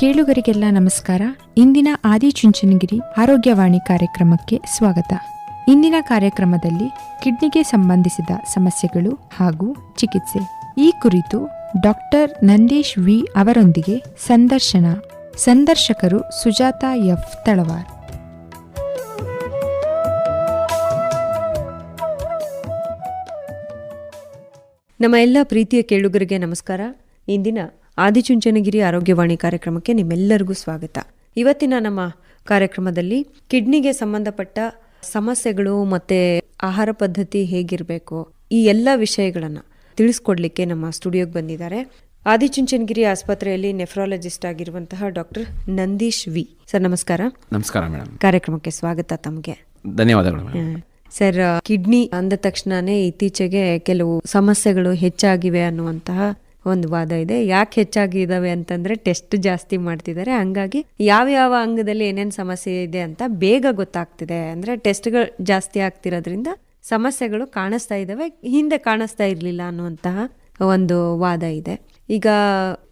ಕೇಳುಗರಿಗೆಲ್ಲ ನಮಸ್ಕಾರ. ಇಂದಿನ ಆದಿಚುಂಚನಗಿರಿ ಆರೋಗ್ಯವಾಣಿ ಕಾರ್ಯಕ್ರಮಕ್ಕೆ ಸ್ವಾಗತ. ಇಂದಿನ ಕಾರ್ಯಕ್ರಮದಲ್ಲಿ ಕಿಡ್ನಿಗೆ ಸಂಬಂಧಿಸಿದ ಸಮಸ್ಯೆಗಳು ಹಾಗೂ ಚಿಕಿತ್ಸೆ. ಈ ಕುರಿತು ಡಾಕ್ಟರ್ ನಂದೀಶ್ ವಿ ಅವರೊಂದಿಗೆ ಸಂದರ್ಶನ. ಸಂದರ್ಶಕರು ಸುಜಾತ ಎಫ್ ತಳವಾರ್. ನಮ್ಮ ಎಲ್ಲ ಪ್ರೀತಿಯ ಕೇಳುಗರಿಗೆ ನಮಸ್ಕಾರ. ಇಂದಿನ ಆದಿಚುಂಚನಗಿರಿ ಆರೋಗ್ಯವಾಣಿ ಕಾರ್ಯಕ್ರಮಕ್ಕೆ ನಿಮ್ಮೆಲ್ಲರಿಗೂ ಸ್ವಾಗತ. ಇವತ್ತಿನ ನಮ್ಮ ಕಾರ್ಯಕ್ರಮದಲ್ಲಿ ಕಿಡ್ನಿಗೆ ಸಂಬಂಧಪಟ್ಟ ಸಮಸ್ಯೆಗಳು ಮತ್ತೆ ಆಹಾರ ಪದ್ಧತಿ ಹೇಗಿರಬೇಕು ಈ ಎಲ್ಲ ವಿಷಯಗಳನ್ನ ತಿಳಿಸ್ಕೊಡ್ಲಿಕ್ಕೆ ನಮ್ಮ ಸ್ಟುಡಿಯೋಗೆ ಬಂದಿದ್ದಾರೆ. ಆದಿಚುಂಚನಗಿರಿ ಆಸ್ಪತ್ರೆಯಲ್ಲಿ ನೆಫ್ರಾಲಜಿಸ್ಟ್ ಆಗಿರುವಂತಹ ಡಾಕ್ಟರ್ ನಂದೀಶ್ ವಿ. ಸರ್ ನಮಸ್ಕಾರ. ನಮಸ್ಕಾರ ಮೇಡಮ್. ಕಾರ್ಯಕ್ರಮಕ್ಕೆ ಸ್ವಾಗತ ತಮಗೆ. ಧನ್ಯವಾದಗಳು ಸರ್ ಕಿಡ್ನಿ ಅಂದ ತಕ್ಷಣನೇ ಇತ್ತೀಚೆಗೆ ಕೆಲವು ಸಮಸ್ಯೆಗಳು ಹೆಚ್ಚಾಗಿವೆ ಅನ್ನುವಂತಹ ಒಂದು ವಾದ ಇದೆ. ಯಾಕೆ ಹೆಚ್ಚಾಗಿ ಇದ್ದಾವೆ ಅಂತಂದ್ರೆ ಟೆಸ್ಟ್ ಜಾಸ್ತಿ ಮಾಡ್ತಿದ್ದಾರೆ. ಹಂಗಾಗಿ ಯಾವ ಯಾವ ಅಂಗದಲ್ಲಿ ಏನೇನು ಸಮಸ್ಯೆ ಇದೆ ಅಂತ ಬೇಗ ಗೊತ್ತಾಗ್ತಿದೆ. ಅಂದ್ರೆ ಟೆಸ್ಟ್ಗಳು ಜಾಸ್ತಿ ಆಗ್ತಿರೋದ್ರಿಂದ ಸಮಸ್ಯೆಗಳು ಕಾಣಿಸ್ತಾ ಇದ್ದಾವೆ ಹಿಂದೆ ಕಾಣಿಸ್ತಾ ಇರಲಿಲ್ಲ ಅನ್ನುವಂತಹ ಒಂದು ವಾದ ಇದೆ. ಈಗ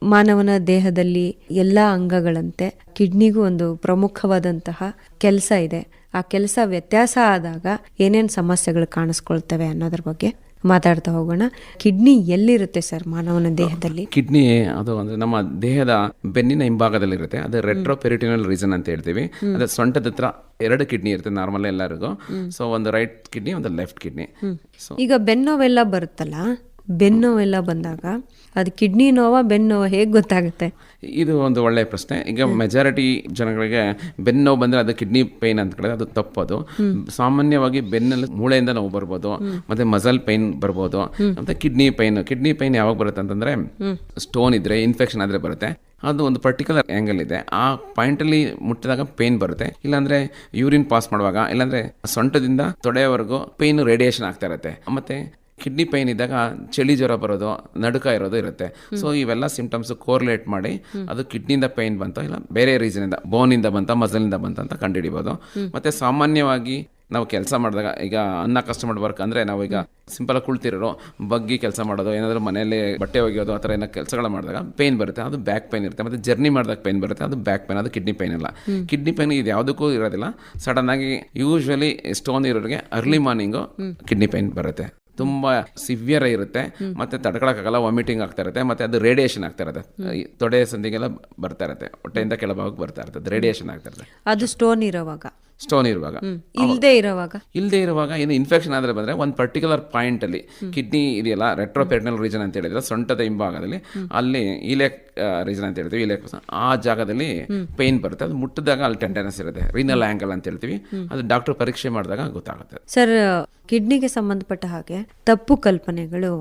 ಮಾನವನ ದೇಹದಲ್ಲಿ ಎಲ್ಲ ಅಂಗಗಳಂತೆ ಕಿಡ್ನಿಗೂ ಒಂದು ಪ್ರಮುಖವಾದಂತಹ ಕೆಲಸ ಇದೆ. ಆ ಕೆಲಸ ವ್ಯತ್ಯಾಸ ಆದಾಗ ಏನೇನು ಸಮಸ್ಯೆಗಳು ಕಾಣಿಸ್ಕೊಳ್ತವೆ ಅನ್ನೋದ್ರ ಬಗ್ಗೆ ಮಾತಾಡ್ತಾ ಹೋಗೋಣ. ಕಿಡ್ನಿ ಎಲ್ಲಿರುತ್ತೆ ಸರ್ ಮಾನವನ ದೇಹದಲ್ಲಿ? ಕಿಡ್ನಿ ಅದು ಅಂದ್ರೆ ನಮ್ಮ ದೇಹದ ಬೆನ್ನಿನ ಹಿಂಭಾಗದಲ್ಲಿರುತ್ತೆ. ಅದು ರೆಟ್ರೋ ಪೆರಿಟಿನಲ್ ರೀಸನ್ ಅಂತ ಹೇಳ್ತೀವಿ. ಅದ್ರ ಸೊಂಟದ ಹತ್ರ ಎರಡು ಕಿಡ್ನಿ ಇರುತ್ತೆ ನಾರ್ಮಲ್ ಎಲ್ಲರಿಗೂ ಸೊ ಒಂದು ರೈಟ್ ಕಿಡ್ನಿ ಒಂದು ಲೆಫ್ಟ್ ಕಿಡ್ನಿ. ಈಗ ಬೆನ್ನೋವೆಲ್ಲ ಬರುತ್ತಲ್ಲ? ಬೆನ್ನೋವೆಲ್ಲ ಬಂದಾಗ, ಅದು ಕಿಡ್ನಿ ನೋವ ಬೆನ್ನೋವ ಹೇಗೆ ಗೊತ್ತಾಗುತ್ತೆ? ಇದು ಒಂದು ಒಳ್ಳೆಯ ಪ್ರಶ್ನೆ. ಈಗ ಮೆಜಾರಿಟಿ ಜನಗಳಿಗೆ ಬೆನ್ನು ನೋವು ಬಂದ್ರೆ ಅದು ಕಿಡ್ನಿ ಪೈನ್ ಅಂತ ಕಡೆ ಅದು ತಪ್ಪದು. ಸಾಮಾನ್ಯವಾಗಿ ಬೆನ್ನಲ್ಲಿ ಮೂಳೆಯಿಂದ ನೋವು ಬರ್ಬೋದು, ಮತ್ತೆ ಮಸಲ್ ಪೈನ್ ಬರ್ಬೋದು, ಮತ್ತೆ ಕಿಡ್ನಿ ಪೈನ್ ಕಿಡ್ನಿ ಪೈನ್ ಯಾವಾಗ ಬರುತ್ತೆ ಅಂತಂದ್ರೆ ಸ್ಟೋನ್ ಇದ್ರೆ, ಇನ್ಫೆಕ್ಷನ್ ಆದರೆ ಬರುತ್ತೆ. ಅದು ಒಂದು ಪರ್ಟಿಕ್ಯುಲರ್ ಆ್ಯಂಗಲ್ ಇದೆ. ಆ ಪಾಯಿಂಟಲ್ಲಿ ಮುಟ್ಟಿದಾಗ ಪೇನ್ ಬರುತ್ತೆ. ಇಲ್ಲಾಂದ್ರೆ ಯೂರಿನ್ ಪಾಸ್ ಮಾಡುವಾಗ, ಇಲ್ಲಾಂದ್ರೆ ಸೊಂಟದಿಂದ ತೊಡೆಯವರೆಗೂ ಪೇನ್ ರೇಡಿಯೇಷನ್ ಆಗ್ತಾ ಇರುತ್ತೆ. ಮತ್ತೆ ಕಿಡ್ನಿ ಪೈನ್ ಇದ್ದಾಗ ಚಳಿ ಜ್ವರ ಬರೋದು, ನಡುಕ ಇರೋದು ಇರುತ್ತೆ. ಸೊ ಇವೆಲ್ಲ ಸಿಂಪ್ಟಮ್ಸ್ ಕೋರ್ಲೇಟ್ ಮಾಡಿ ಅದು ಕಿಡ್ನಿಯಿಂದ ಪೈನ್ ಬಂತ ಇಲ್ಲ ಬೇರೆ ರೀಸನಿಂದ ಬೋನಿಂದ ಬಂತ ಇಂದ ಬಂತ ಅಂತ ಕಂಡುಹಿಡಿಬೋದು. ಮತ್ತೆ ಸಾಮಾನ್ಯವಾಗಿ ನಾವು ಕೆಲಸ ಮಾಡಿದಾಗ, ಈಗ ಅನ್ನ ಕಸ್ಟಮರ್ ವರ್ಕ್ ಅಂದರೆ ನಾವು ಈಗ ಸಿಂಪಲ್ ಕುಳ್ತಿರೋ ಬಗ್ಗಿ ಕೆಲಸ ಮಾಡೋದು, ಏನಾದರೂ ಮನೆಯಲ್ಲಿ ಬಟ್ಟೆ ಒಗೆಯೋದು, ಆ ಥರ ಏನೋ ಕೆಲಸಗಳು ಮಾಡಿದಾಗ ಪೇನ್ ಬರುತ್ತೆ, ಅದು ಬ್ಯಾಕ್ ಪೈನ್ ಇರುತ್ತೆ. ಮತ್ತೆ ಜರ್ನಿ ಮಾಡಿದಾಗ ಪೈನ್ ಬರುತ್ತೆ, ಅದು ಬ್ಯಾಕ್ ಪೈನ್ ಅದು ಕಿಡ್ನಿ ಪೈನ್ ಅಲ್ಲ. ಕಿಡ್ನಿ ಪೈನ್ ಇದು ಯಾವುದಕ್ಕೂ ಇರೋದಿಲ್ಲ. ಸಡನ್ ಆಗಿ ಯೂಶ್ವಲಿ ಸ್ಟೋನ್ ಇರೋರಿಗೆ ಅರ್ಲಿ ಮಾರ್ನಿಂಗು ಕಿಡ್ನಿ ಪೈನ್ ಬರುತ್ತೆ. ತುಂಬಾ ಸಿವಿಯರ್ ಇರುತ್ತೆ. ಮತ್ತೆ ತಡ್ಕೊಳಕ್ಕಾಗಲ್ಲ ವಾಮಿಟಿಂಗ್ ಆಗ್ತಾ ಇರುತ್ತೆ ಮತ್ತೆ ಅದು ರೇಡಿಯೇಷನ್ ಆಗ್ತಾ ಇರುತ್ತೆ. ತೊಡೆ ಸಂದಿಗೆಲ್ಲ ಬರ್ತಾ ಇರುತ್ತೆ ಹೊಟ್ಟೆಯಿಂದ ಕೆಳಭಾಗಕ್ಕೆ ಬರ್ತಾ ಇರುತ್ತೆ ರೇಡಿಯೇಷನ್ ಆಗ್ತಾ ಇರುತ್ತೆ. ಅದು ಸ್ಟೋನ್ ಇರೋವಾಗ. ಸ್ಟೋನ್ ಇರುವಾಗ. ಇಲ್ಲದೆ ಇರುವಾಗ. ಇಲ್ಲದೆ ಇರುವಾಗ ಏನು ಇನ್ಫೆಕ್ಷನ್ ಆದರೆ ಬಂದರೆ ಒಂದು ಪರ್ಟಿಕ್ಯುಲರ್ ಪಾಯಿಂಟಲ್ಲಿ ಕಿಡ್ನಿ ಇದೆಯಲ್ಲ ರೆಟ್ರೋಪೆರ್ನಲ್ ರೀಜನ್ ಅಂತ ಹೇಳಿದ್ರೆ ಸೊಂಟದ ಹಿಂಭಾಗದಲ್ಲಿ ಅಲ್ಲಿ ಇಲೆಕ್ ರೀಜನ್ ಅಂತ ಹೇಳ್ತೀವಿ ಇಲೆಕ್ ಆ ಜಾಗದಲ್ಲಿ ಪೇನ್ ಬರುತ್ತೆ. ಅದು ಮುಟ್ಟಿದಾಗ ಅಲ್ಲಿ ಟೆಂಡನೆಸ್ ಇರುತ್ತೆ. ರಿನಲ್ ಆ್ಯಂಗಲ್ ಅಂತ ಹೇಳ್ತೀವಿ. ಅದು ಡಾಕ್ಟರ್ ಪರೀಕ್ಷೆ ಮಾಡಿದಾಗ ಗೊತ್ತಾಗುತ್ತೆ. ಸರ್ ಕಿಡ್ನಿಗೆ ಸಂಬಂಧಪಟ್ಟ ಹಾಗೆ ತಪ್ಪು ಕಲ್ಪನೆಗಳು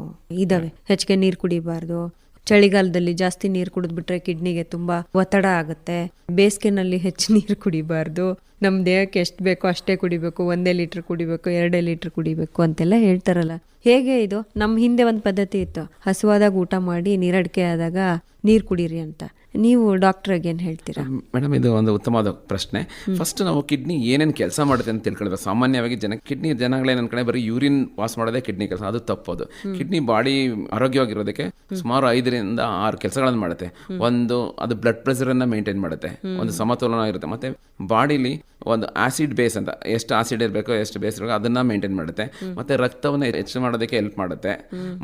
ಇದಾವೆ. ಹೆಚ್ಚಿಗೆ ನೀರು ಕುಡಿಬಾರ್ದು. ಚಳಿಗಾಲದಲ್ಲಿ ಜಾಸ್ತಿ ನೀರು ಕುಡಿದ್ಬಿಟ್ರೆ ಕಿಡ್ನಿಗೆ ತುಂಬಾ ಒತ್ತಡ ಆಗುತ್ತೆ. ಬೇಸಿಗೆನಲ್ಲಿ ಹೆಚ್ಚು ನೀರು ಕುಡಿಬಾರ್ದು. ನಮ್ಮ ದೇಹಕ್ಕೆ ಎಷ್ಟು ಬೇಕೋ ಅಷ್ಟೇ ಕುಡಿಬೇಕು ಒಂದೇ ಲೀಟ್ರ್ ಕುಡಿಬೇಕು ಎರಡೇ ಲೀಟ್ರ್ ಕುಡಿಬೇಕು ಅಂತೆಲ್ಲ ಹೇಳ್ತಾರಲ್ಲ. ಹೇಗೆ ಇದು? ನಮ್ಮ ಹಿಂದೆ ಒಂದು ಪದ್ಧತಿ ಇತ್ತು. ಹಸುವಾದಾಗ ಊಟ ಮಾಡಿ ನೀರಡಿಕೆ ಆದಾಗ ನೀರು ಕುಡೀರಿ ಅಂತ. ನೀವು ಡಾಕ್ಟ್ರಿಗೆ ಏನು ಹೇಳ್ತೀರಾ? ಮೇಡಮ್ ಇದು ಒಂದು ಉತ್ತಮವಾದ ಪ್ರಶ್ನೆ. ಫಸ್ಟ್ ನಾವು ಕಿಡ್ನಿ ಏನೇನು ಕೆಲಸ ಮಾಡುತ್ತೆ ಅಂತ ತಿಳ್ಕೊಳ್ಬೇಕು. ಸಾಮಾನ್ಯವಾಗಿ ಜನ ಕಿಡ್ನಿ ಜನಗಳೇನು ಕಡೆ ಬರೀ ಯೂರಿನ್ ವಾಸ್ ಮಾಡೋದೇ ಕಿಡ್ನಿ ಕೆಲಸ. ಅದು ತಪ್ಪೋದು ಕಿಡ್ನಿ ಬಾಡಿ ಆರೋಗ್ಯವಾಗಿರೋದಕ್ಕೆ ಸುಮಾರು ಐದರಿಂದ ಆರು ಕೆಲಸಗಳನ್ನು ಮಾಡುತ್ತೆ. ಒಂದು ಅದು ಬ್ಲಡ್ ಪ್ರೆಷರ್ ಅನ್ನ ಮೇಂಟೈನ್ ಮಾಡುತ್ತೆ. ಒಂದು ಸಮತೋಲನ ಇರುತ್ತೆ. ಮತ್ತೆ ಬಾಡಿಲಿ ಒಂದು ಆಸಿಡ್ ಬೇಸ್ ಅಂತ, ಎಷ್ಟು ಆಸಿಡ್ ಇರಬೇಕು ಎಷ್ಟು ಬೇಸ್ ಇರಬೇಕು ಅದನ್ನ ಮೇಂಟೈನ್ ಮಾಡುತ್ತೆ. ಮತ್ತೆ ರಕ್ತವನ್ನು ಹೆಚ್ಚು ಮಾಡೋದಕ್ಕೆ ಹೆಲ್ಪ್ ಮಾಡುತ್ತೆ.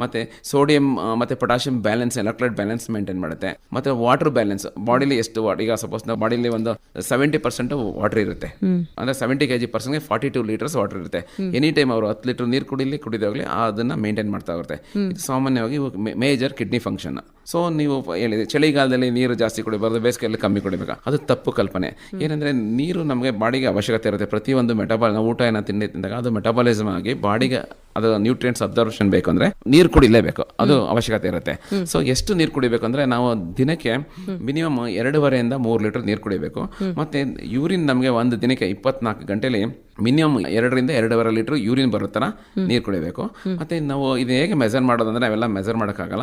ಮತ್ತೆ ಸೋಡಿಯಂ ಮತ್ತೆ potassium balance electrolyte balance maintain ಮಾಡುತ್ತೆ. ಮತ್ತೆ ವಾಟರ್ ಬ್ಯಾಲೆನ್ಸ್ ಬಾಡಿಲಿ ಎಷ್ಟು ಈಗ ಸಪೋಸ್ ನಾವು ಬಾಡಿಲಿ ಒಂದು ಸೆವೆಂಟಿ ಪರ್ಸೆಂಟ್ ವಾಟರ್ ಇರುತ್ತೆ. ಅಂದ್ರೆ ಸೆವೆಂಟಿ ಕೆ ಜಿ ಪರ್ಸನ್ಗೆ ಫಾರ್ಟಿ ಟೂ ಲೀಟರ್ಸ್ ವಾಟರ್ ಇರುತ್ತೆ. ಎನಿ ಟೈಮ್ ಅವರು ಹತ್ತು ಲೀಟರ್ ನೀರು ಕುಡಿಲಿ, ಕುಡಿದಾಗಲಿ ಅದನ್ನ ಮೇಂಟೈನ್ ಮಾಡ್ತಾ ಇರುತ್ತೆ ಸಾಮಾನ್ಯವಾಗಿ ಮೇಜರ್ ಕಿಡ್ನಿ ಫಂಕ್ಷನ್ ಸೊ ನೀವು ಹೇಳಿದೆ ಚಳಿಗಾಲದಲ್ಲಿ ನೀರು ಜಾಸ್ತಿ ಕುಡಿಬಾರ್ದು ಬೇಸಿಗೆಯಲ್ಲಿ ಕಮ್ಮಿ ಕುಡಿಬೇಕು? ಅದು ತಪ್ಪು ಕಲ್ಪನೆ. ಏನಂದರೆ ನೀರು ನಮಗೆ ಬಾಡಿಗೆ ಅವಶ್ಯಕತೆ ಇರುತ್ತೆ. ಪ್ರತಿಯೊಂದು ಮೆಟಬಾಲ್ ನಾವು ಊಟ ಏನೋ ತಿಂಡಿ ತಿಂದಾಗ ಅದು ಮೆಟಬಾಲಿಸಮ್ ಆಗಿ ಬಾಡಿಗೆ ಅದು ನ್ಯೂಟ್ರಿಯೆಂಟ್ಸ್ ಅಬ್ಸರ್ವೇಷನ್ ಬೇಕು ಅಂದರೆ ನೀರು ಕುಡಿಲೇಬೇಕು. ಅದು ಅವಶ್ಯಕತೆ ಇರುತ್ತೆ. ಸೊ ಎಷ್ಟು ನೀರು ಕುಡಿಬೇಕು ಅಂದರೆ ನಾವು ದಿನಕ್ಕೆ ಮಿನಿಮಮ್ ಎರಡೂವರೆಯಿಂದ ಮೂರು ಲೀಟರ್ ನೀರು ಕುಡಿಬೇಕು. ಮತ್ತು ಯೂರಿನ್ ನಮಗೆ ಒಂದು ದಿನಕ್ಕೆ ಇಪ್ಪತ್ನಾಲ್ಕು ಗಂಟೆಲಿ ಮಿನಿಮಮ್ ಎರಡರಿಂದ ಎರಡೂವರೆ ಲೀಟರ್ ಯೂರಿನ್ ಬರೋ ಥರ ನೀರು ಕುಡಿಬೇಕು. ಮತ್ತೆ ನಾವು ಇದು ಹೇಗೆ ಮೆಜರ್ ಮಾಡೋದಂದ್ರೆ ನಾವೆಲ್ಲ ಮೆಜರ್ ಮಾಡೋಕ್ಕಾಗಲ್ಲ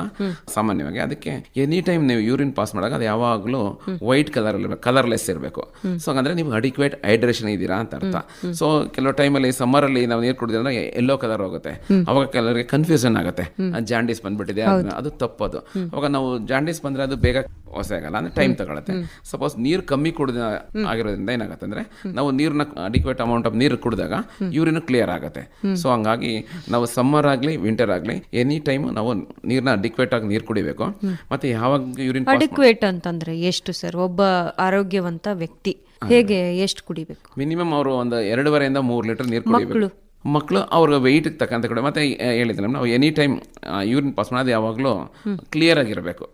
ಸಾಮಾನ್ಯವಾಗಿ. ಅದಕ್ಕೆ ಎನಿ ಟೈಮ್ ನೀವು ಯೂರಿನ್ ಪಾಸ್ ಮಾಡಾಗ ಅದು ಯಾವಾಗಲೂ ವೈಟ್ ಕಲರ್ ಕಲರ್ಲೆಸ್ ಇರಬೇಕು ಸೊ ಹಂಗಂದ್ರೆ ನೀವು ಅಡಿಕ್ವೇಟ್ ಹೈಡ್ರೇಷನ್ ಇದ್ದೀರಾ ಅಂತ ಅರ್ಥ. ಸೊ ಕೆಲವು ಟೈಮಲ್ಲಿ ಸಮ್ಮರಲ್ಲಿ ನಾವು ನೀರು ಕುಡಿದ್ರೆ ಎಲ್ಲೋ ಕಲರ್ ಹೋಗುತ್ತೆ. ಅವಾಗ ಕೆಲವರಿಗೆ ಕನ್ಫ್ಯೂಷನ್ ಆಗುತ್ತೆ. ಜಾಂಡೀಸ್ ಬಂದ್ಬಿಟ್ಟಿದೆ ಅದು- ಅದು ತಪ್ಪದು. ಅವಾಗ ನಾವು ಜಾಂಡೀಸ್ ಬಂದ್ರೆ ಅದು ಬೇಗ ಹೊಸ ಆಗಲ್ಲ ಅಂದ್ರೆ ಟೈಮ್ ತಗೊಳತ್ತೆ. ಸಪೋಸ್ ನೀರು ಕಮ್ಮಿ ಕುಡಿದ ಆಗಿರೋದ್ರಿಂದ ಏನಾಗುತ್ತೆ ಅಂದ್ರೆ ನಾವು ನೀರನ್ನ ಅಡಿಕ್ವೇಟ್ ಅಮೌಂಟ್ ಆಫ್ ನೀರು ಕುಡಿದಾಗ ಯೂರಿನ್ ಕ್ಲಿಯರ್ ಆಗುತ್ತೆ. ಸೊ ಹಂಗಾಗಿ ನಾವು ಸಮ್ಮರ್ ಆಗಲಿ ವಿಂಟರ್ ಆಗಲಿ ಎನಿ ಟೈಮ್ ನಾವು ನೀರನ್ನ ಅಡಿಕ್ವೇಟ್ ಆಗಿ ನೀರು ಕುಡಿಬೇಕು. ಮತ್ತೆ ಯಾವಾಗ ಯೂರಿನ್ ಅಡಿಕ್ವೇಟ್ ಅಂತಂದ್ರೆ ಎಷ್ಟು ಸರ್ ಒಬ್ಬ ಆರೋಗ್ಯವಂತ ವ್ಯಕ್ತಿ ಹೇಗೆ ಎಷ್ಟು ಕುಡಿಬೇಕು? ಮಿನಿಮಮ್ ಅವರು ಒಂದು ಎರಡೂವರೆಯಿಂದ ಮೂರು ಲೀಟರ್ ನೀರು ಕುಡಿಬೇಕು. ಮಕ್ಕಳು ಅವ್ರ ವೆಯ್ಟ್ ತಕ್ಕಂತ ಕೂಡ. ಮತ್ತೆ ಹೇಳಿದ್ರೆ ನಾವು ಎನಿ ಟೈಮ್ ಯೂರಿನ್ ಪಾಸ್ ಮಾಡೋದು ಯಾವಾಗಲೂ ಕ್ಲಿಯರ್ ಆಗಿರಬೇಕು.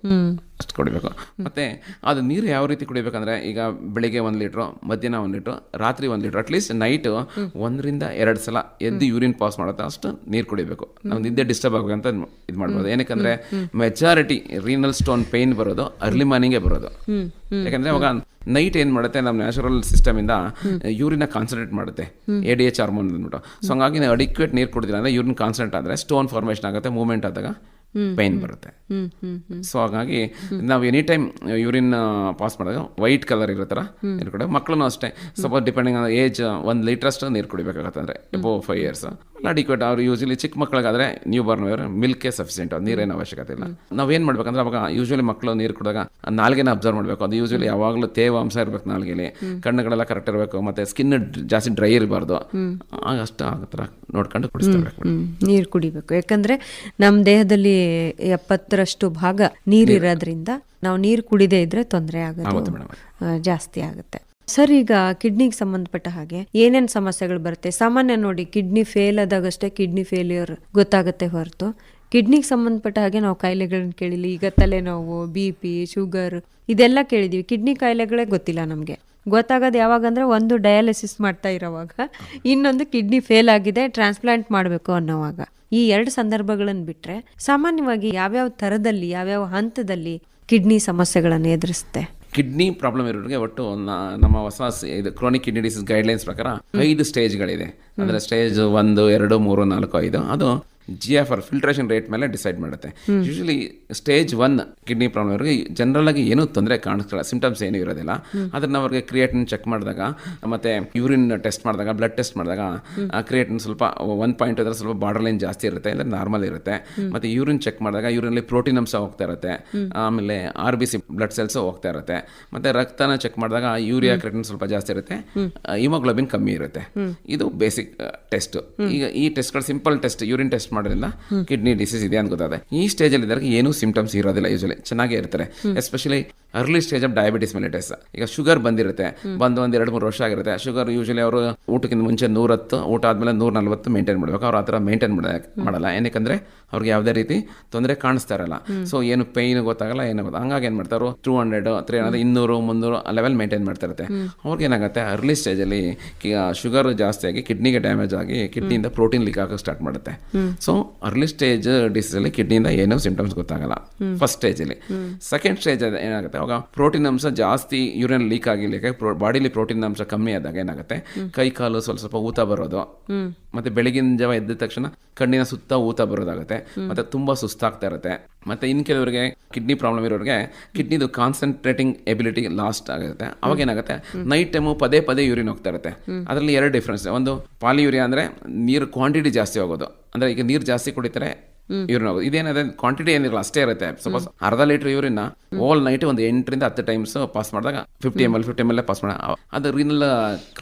ಕುಡಿಬೇಕು. ಮತ್ತೆ ಅದು ನೀರು ಯಾವ ರೀತಿ ಕುಡಿಬೇಕಂದ್ರೆ ಈಗ ಬೆಳಿಗ್ಗೆ ಒಂದು ಲೀಟ್ರು ಮಧ್ಯಾಹ್ನ ಒಂದು ಲೀಟ್ರು ರಾತ್ರಿ ಒಂದು ಲೀಟ್ರ್ ಅಟ್ಲೀಸ್ಟ್ ನೈಟ್ ಒಂದರಿಂದ ಎರಡು ಸಲ ಎದ್ದು ಯೂರಿನ್ ಪಾಸ್ ಮಾಡುತ್ತೆ ಅಷ್ಟು ನೀರು ಕುಡಿಬೇಕು. ನಾವು ನಿದ್ದೆ ಡಿಸ್ಟರ್ಬ್ ಆಗಬೇಕಂತ ಇದು ಮಾಡ್ಬೋದು. ಏನಕ್ಕಂದ್ರೆ ಮೆಜಾರಿಟಿ ರೀನಲ್ ಸ್ಟೋನ್ ಪೇಯ್ನ್ ಬರೋದು ಅರ್ಲಿ ಮಾರ್ನಿಂಗೇ ಬರೋದು. ಯಾಕಂದ್ರೆ ಅವಾಗ ನೈಟ್ ಏನು ಮಾಡುತ್ತೆ ನಮ್ಮ ನ್ಯಾಚುರಲ್ ಸಿಸ್ಟಮ್ ಇಂದ ಯೂರಿನ ಕಾನ್ಸಂಟ್ರೇಟ್ ಮಾಡುತ್ತೆ. ಎ ಡಿ ಎಚ್ ಹಾರ್ಮೋನ್ ಅಂದ್ಬಿಟ್ಟು. ಸೊ ಹಂಗಾಗಿ ನಾವು ಅಡಿಕ್ವೇಟ್ ನೀರು ಕುಡಿದಿಲ್ಲ ಅಂದ್ರೆ ಯೂರಿನ್ ಕಾನ್ಸಂಟ್ರೇಟ್ ಆದರೆ ಸ್ಟೋನ್ ಫಾರ್ಮೇಷನ್ ಆಗುತ್ತೆ ಮೂವ್ಮೆಂಟ್ ಆದಾಗ ಪೈನ್ ಬರುತ್ತೆ. ಸೊ ಹಾಗಾಗಿ ನಾವು ಎನಿ ಟೈಮ್ ಯೂರಿನ್ ಪಾಸ್ ಮಾಡಿದಾಗ ವೈಟ್ ಕಲರ್ ಇರೋ ಥರ ನೀರು ಕುಡಿಯೋದು ಮಕ್ಕಳು ಅಷ್ಟೇ. ಸ್ವಲ್ಪ ಡಿಪೆಂಡಿಂಗ್ ಆನ್ ಏಜ್ ಒಂದು ಲೀಟ್ರ್ ಅಷ್ಟು ನೀರು ಕುಡಿಬೇಕಾಗತ್ತೆ ಅಂದರೆ ಎಬೋ ಫೈವ್ ಇಯರ್ಸ್ ಅಡಿಕ್ವೇಟ್ ಅವ್ರು ಯೂಶಲಿ ಚಿಕ್ಕ ಮಕ್ಕಳಿಗಾದ್ರೆ ನ್ಯೂ ಬಾರ್ನ್ ಮಿಲ್ಕೇ ಸಫಿಷಿಯೆಂಟ್ ಅದು ನೀರೇನು ಅವಶ್ಯಕತೆ ಇಲ್ಲ. ನಾವೇನು ಮಾಡ್ಬೇಕಂದ್ರೆ ಅವಾಗ ಯೂಶಲಿ ಮಕ್ಕಳು ನೀರು ಕುಡಿದಾಗ ನಾಲ್ಗೇನ ಅಬ್ಸರ್ವ್ ಮಾಡಬೇಕು. ಅದು ಯೂಶಲಿ ಯಾವಾಗಲೂ ತೇವಾಂಶ ಇರಬೇಕು ನಾಲ್ಗೆಲಿ. ಕಣ್ಣುಗಳೆಲ್ಲ ಕರೆಕ್ಟ್ ಇರಬೇಕು ಮತ್ತೆ ಸ್ಕಿನ್ ಜಾಸ್ತಿ ಡ್ರೈ ಇರಬಾರ್ದು. ಅಷ್ಟು ಆಗೋ ಥರ ನೋಡ್ಕೊಂಡು ಕುಡಿಸ್ತಿರ್ಬೇಕು ನೀರು ಕುಡಿಬೇಕು. ಯಾಕಂದ್ರೆ ನಮ್ಮ ದೇಹದಲ್ಲಿ ಎಪ್ಪತ್ತರಷ್ಟು ಭಾಗ ನೀರಿರೋದ್ರಿಂದ ನಾವು ನೀರು ಕುಡಿದೇ ಇದ್ರೆ ತೊಂದರೆ ಆಗುತ್ತೆ ಜಾಸ್ತಿ ಆಗುತ್ತೆ. ಸರ್, ಈಗ ಕಿಡ್ನಿಗೆ ಸಂಬಂಧಪಟ್ಟ ಹಾಗೆ ಏನೇನ್ ಸಮಸ್ಯೆಗಳು ಬರುತ್ತೆ? ಸಾಮಾನ್ಯ ನೋಡಿ, ಕಿಡ್ನಿ ಫೇಲ್ ಆದಾಗಷ್ಟೇ ಕಿಡ್ನಿ ಫೇಲ್ಯೂರ್ ಗೊತ್ತಾಗುತ್ತೆ ಹೊರತು. ಕಿಡ್ನಿಗೆ ಸಂಬಂಧಪಟ್ಟ ಹಾಗೆ ನಾವು ಕಾಯಿಲೆಗಳನ್ನ ಕೇಳಿಲ್ಲ ಈಗ ತಲೆನೋವು ಬಿ ಪಿ ಶುಗರ್ ಇದೆಲ್ಲ ಕೇಳಿದೀವಿ. ಕಿಡ್ನಿ ಕಾಯಿಲೆಗಳೇ ಗೊತ್ತಿಲ್ಲ ನಮಗೆ. ಗೊತ್ತಾಗೋದು ಯಾವಾಗಂದ್ರೆ ಒಂದು ಡಯಾಲಿಸಿಸ್ ಮಾಡ್ತಾ ಇರೋವಾಗ ಇನ್ನೊಂದು ಕಿಡ್ನಿ ಫೇಲ್ ಆಗಿದೆ ಟ್ರಾನ್ಸ್ಪ್ಲಾಂಟ್ ಮಾಡಬೇಕು ಅನ್ನೋವಾಗ. ಈ ಎರಡು ಸಂದರ್ಭಗಳನ್ನು ಬಿಟ್ರೆ ಸಾಮಾನ್ಯವಾಗಿ ಯಾವ್ಯಾವ ಥರದಲ್ಲಿ, ಯಾವ್ಯಾವ ಹಂತದಲ್ಲಿ ಕಿಡ್ನಿ ಸಮಸ್ಯೆಗಳನ್ನು ಎದುರಿಸುತ್ತೆ? ಕಿಡ್ನಿ ಪ್ರಾಬ್ಲಮ್ ಇರೋರಿಗೆ ಒಟ್ಟು ನಮ್ಮ ಹೊಸ ಇದು ಕ್ರೋನಿಕ್ ಕಿಡ್ನಿ ಡಿಸೀಸ್ ಗೈಡ್ಲೈನ್ಸ್ ಪ್ರಕಾರ ಐದು ಸ್ಟೇಜ್ಗಳಿದೆ ಅಂದರೆ ಸ್ಟೇಜ್ ಒಂದು, ಎರಡು, ಮೂರು, ನಾಲ್ಕು, ಐದು. ಅದು G F R filtration rate ಮೇಲೆ ಡಿಸೈಡ್ ಮಾಡುತ್ತೆ. Usually stage one kidney problem ಅವರಿಗೆ ಜನರಲ್ ಆಗಿ ಏನೂ ತೊಂದರೆ ಕಾಣಿಸ್ತಿಲ್ಲ. ಸಿಂಟಮ್ಸ್ ಏನೂ ಇರೋದಿಲ್ಲ. ಅದನ್ನು ಅವ್ರಿಗೆ ಕ್ರಿಯೇಟಿನ್ ಚೆಕ್ ಮಾಡಿದಾಗ, ಮತ್ತೆ ಯೂರಿನ್ ಟೆಸ್ಟ್ ಮಾಡಿದಾಗ ಬ್ಲಡ್ ಟೆಸ್ಟ್ ಮಾಡಿದಾಗ ಕ್ರಿಯೇಟಿನ್ ಸ್ವಲ್ಪ ಒನ್ ಪಾಯಿಂಟ್ ಇದ್ರೆ ಸ್ವಲ್ಪ ಬಾರ್ಡರ್ ಲೈನ್ ಜಾಸ್ತಿ ಇರುತ್ತೆ ಇಲ್ಲ ನಾರ್ಮಲ್ ಇರುತ್ತೆ. ಮತ್ತೆ ಯೂರಿನ್ ಚೆಕ್ ಮಾಡಿದಾಗ ಯೂರಿನಲ್ಲಿ ಪ್ರೋಟೀನ್ ಅಂಶ ಹೋಗ್ತಾ ಇರುತ್ತೆ. ಆಮೇಲೆ R B C blood cells ಹೋಗ್ತಾ ಇರುತ್ತೆ. ಮತ್ತೆ ರಕ್ತನ ಚೆಕ್ ಮಾಡಿದಾಗ ಯೂರಿಯಾ ಕ್ರಿಯೇಟಿನ್ ಸ್ವಲ್ಪ ಜಾಸ್ತಿ ಇರುತ್ತೆ. ಹಿಮೋಗ್ಲೋಬಿನ್ ಕಮ್ಮಿ ಇರುತ್ತೆ. ಇದು ಬೇಸಿಕ್ ಟೆಸ್ಟ್ ಈಗ ಈ ಟೆಸ್ಟ್ಗಳು ಸಿಂಪಲ್ ಟೆಸ್ಟ್ ಯೂರಿನ್ ಟೆಸ್ಟ್ ಮಾಡೋದ್ರಿಂದ ಕಿಡ್ನಿ ಡಿಸೀಸ್ ಇದೆ ಅಂತ ಗೊತ್ತಾಗುತ್ತೆ ಈ ಸ್ಟೇಜಲ್ಲಿ ಇದ್ದಾಗ ಏನೂ ಸಿಂಟಮ್ಸ್ ಇರೋದಿಲ್ಲ ಯೂಶಲಿ ಚೆನ್ನಾಗೇ ಇರ್ತಾರೆ. Especially early stage of diabetes mellitus ಈಗ ಶುಗರ್ ಬಂದಿರುತ್ತೆ. ಬಂದು ಒಂದು ಎರಡು ಮೂರು ವರ್ಷ ಆಗಿರುತ್ತೆ. ಶುಗರ್ ಯೂಶಲಿ ಅವರು ಊಟಕ್ಕಿಂತ ಮುಂಚೆ ನೂರತ್ತು, ಊಟ ಆದಮೇಲೆ ನೂರ ನಲ್ವತ್ತು ಮೇಂಟೈನ್ ಮಾಡಬೇಕು. ಅವ್ರು ಆ ಥರ ಮೇಂಟೈನ್ ಮಾಡಲ್ಲ. ಏನಕ್ಕೆ ಅವ್ರಿಗೆ ಯಾವುದೇ ರೀತಿ ತೊಂದರೆ ಕಾಣಿಸ್ತಾ ಇರಲ್ಲ. ಸೊ ಏನು ಪೈನ್ ಗೊತ್ತಾಗಲ್ಲ ಏನಾಗುತ್ತೆ ಗೊತ್ತ ಹಂಗಾಗಿ ಏನು ಮಾಡ್ತಾರೆ ಟೂ ಹಂಡ್ರೆಡ್ ತ್ರೀ ಹಂಡ್ರೆಡ್ ಇನ್ನೂರು, ಮುನ್ನೂರು ಲೆವೆಲ್ ಮೇಂಟೈನ್ ಮಾಡ್ತಾ ಇರುತ್ತೆ. ಅವ್ರಿಗೆ ಏನಾಗುತ್ತೆ ಅರ್ಲಿ ಸ್ಟೇಜಲ್ಲಿ ಶುಗರ್ ಜಾಸ್ತಿ ಆಗಿ ಕಿಡ್ನಿಗೆ ಡ್ಯಾಮೇಜ್ ಆಗಿ ಕಿಡ್ನಿಯಿಂದ ಪ್ರೋಟೀನ್ ಲೀಕ್ ಆಗಕ್ಕೆ ಸ್ಟಾರ್ಟ್ ಮಾಡುತ್ತೆ. ಸೊ ಅರ್ಲಿ ಸ್ಟೇಜ್ ಡಿಸೀಸಲ್ಲಿ ಕಿಡ್ನಿಯಿಂದ ಏನೋ ಸಿಂಪ್ಟಮ್ಸ್ ಗೊತ್ತಾಗಲ್ಲ. ಫಸ್ಟ್ ಸ್ಟೇಜಲ್ಲಿ ಸೆಕೆಂಡ್ ಸ್ಟೇಜ್ ಏನಾಗುತ್ತೆ ಅವಾಗ ಪ್ರೋಟೀನ್ ಅಂಶ ಜಾಸ್ತಿ ಯೂರಿನ್ ಲೀಕ್ ಆಗಿ ಲೀಕ್ ಬಾಡಿಲಿ ಪ್ರೋಟೀನ್ ಅಂಶ ಕಮ್ಮಿ ಆದಾಗ ಏನಾಗುತ್ತೆ? ಕೈ ಕಾಲು ಸ್ವಲ್ಪ ಸ್ವಲ್ಪ ಊತ ಬರೋದು. ಮತ್ತೆ ಬೆಳಗಿನ ಜಾವ ಎದ್ದ ತಕ್ಷಣ ಕಣ್ಣಿನ ಸುತ್ತ ಊತ ಬರೋದಾಗುತ್ತೆ. ಮತ್ತೆ ತುಂಬಾ ಸುಸ್ತಾಗ್ತಾ ಇರುತ್ತೆ. ಮತ್ತೆ ಇನ್ ಕೆಲವರಿಗೆ ಕಿಡ್ನಿ ಪ್ರಾಬ್ಲಮ್ ಇರೋರಿಗೆ ಕಿಡ್ನಿದು ಕಾನ್ಸಂಟ್ರೇಟಿಂಗ್ ಎಬಿಲಿಟಿ ಲಾಸ್ಟ್ ಆಗುತ್ತೆ. ಅವಾಗ ಏನಾಗುತ್ತೆ? ನೈಟ್ ಟೈಮು ಪದೇ ಪದೇ ಯೂರಿನ್ ಹೋಗ್ತಾ ಇರುತ್ತೆ. ಅದರಲ್ಲಿ ಎರಡು ಡಿಫ್ರೆನ್ಸ್ ಒಂದು ಪಾಲಿ ಯೂರಿಯಾ ಅಂದ್ರೆ ನೀರು ಕ್ವಾಂಟಿಟಿ ಜಾಸ್ತಿ ಹೋಗೋದು ಅಂದ್ರೆ ಈಗ ನೀರು ಜಾಸ್ತಿ ಕುಡಿತಾರೆ ಯೂರಿನ್ ಇದೇನದ ಕ್ವಾಂಟಿಟಿ ಏನಿರಲ್ಲ ಅಷ್ಟೇ ಇರುತ್ತೆ. ಸಪೋಸ್ ಅರ್ಧ ಲೀಟರ್ ಯೂರಿನ್ ಓಲ್ ನೈಟ್ ಒಂದು ಎಂಟರಿಂದ ಹತ್ತು ಟೈಮ್ಸ್ ಪಾಸ್ ಮಾಡಿದಾಗ fifty M L fifty M L pass ಮಾಡ ಅದು ರೀನಲ್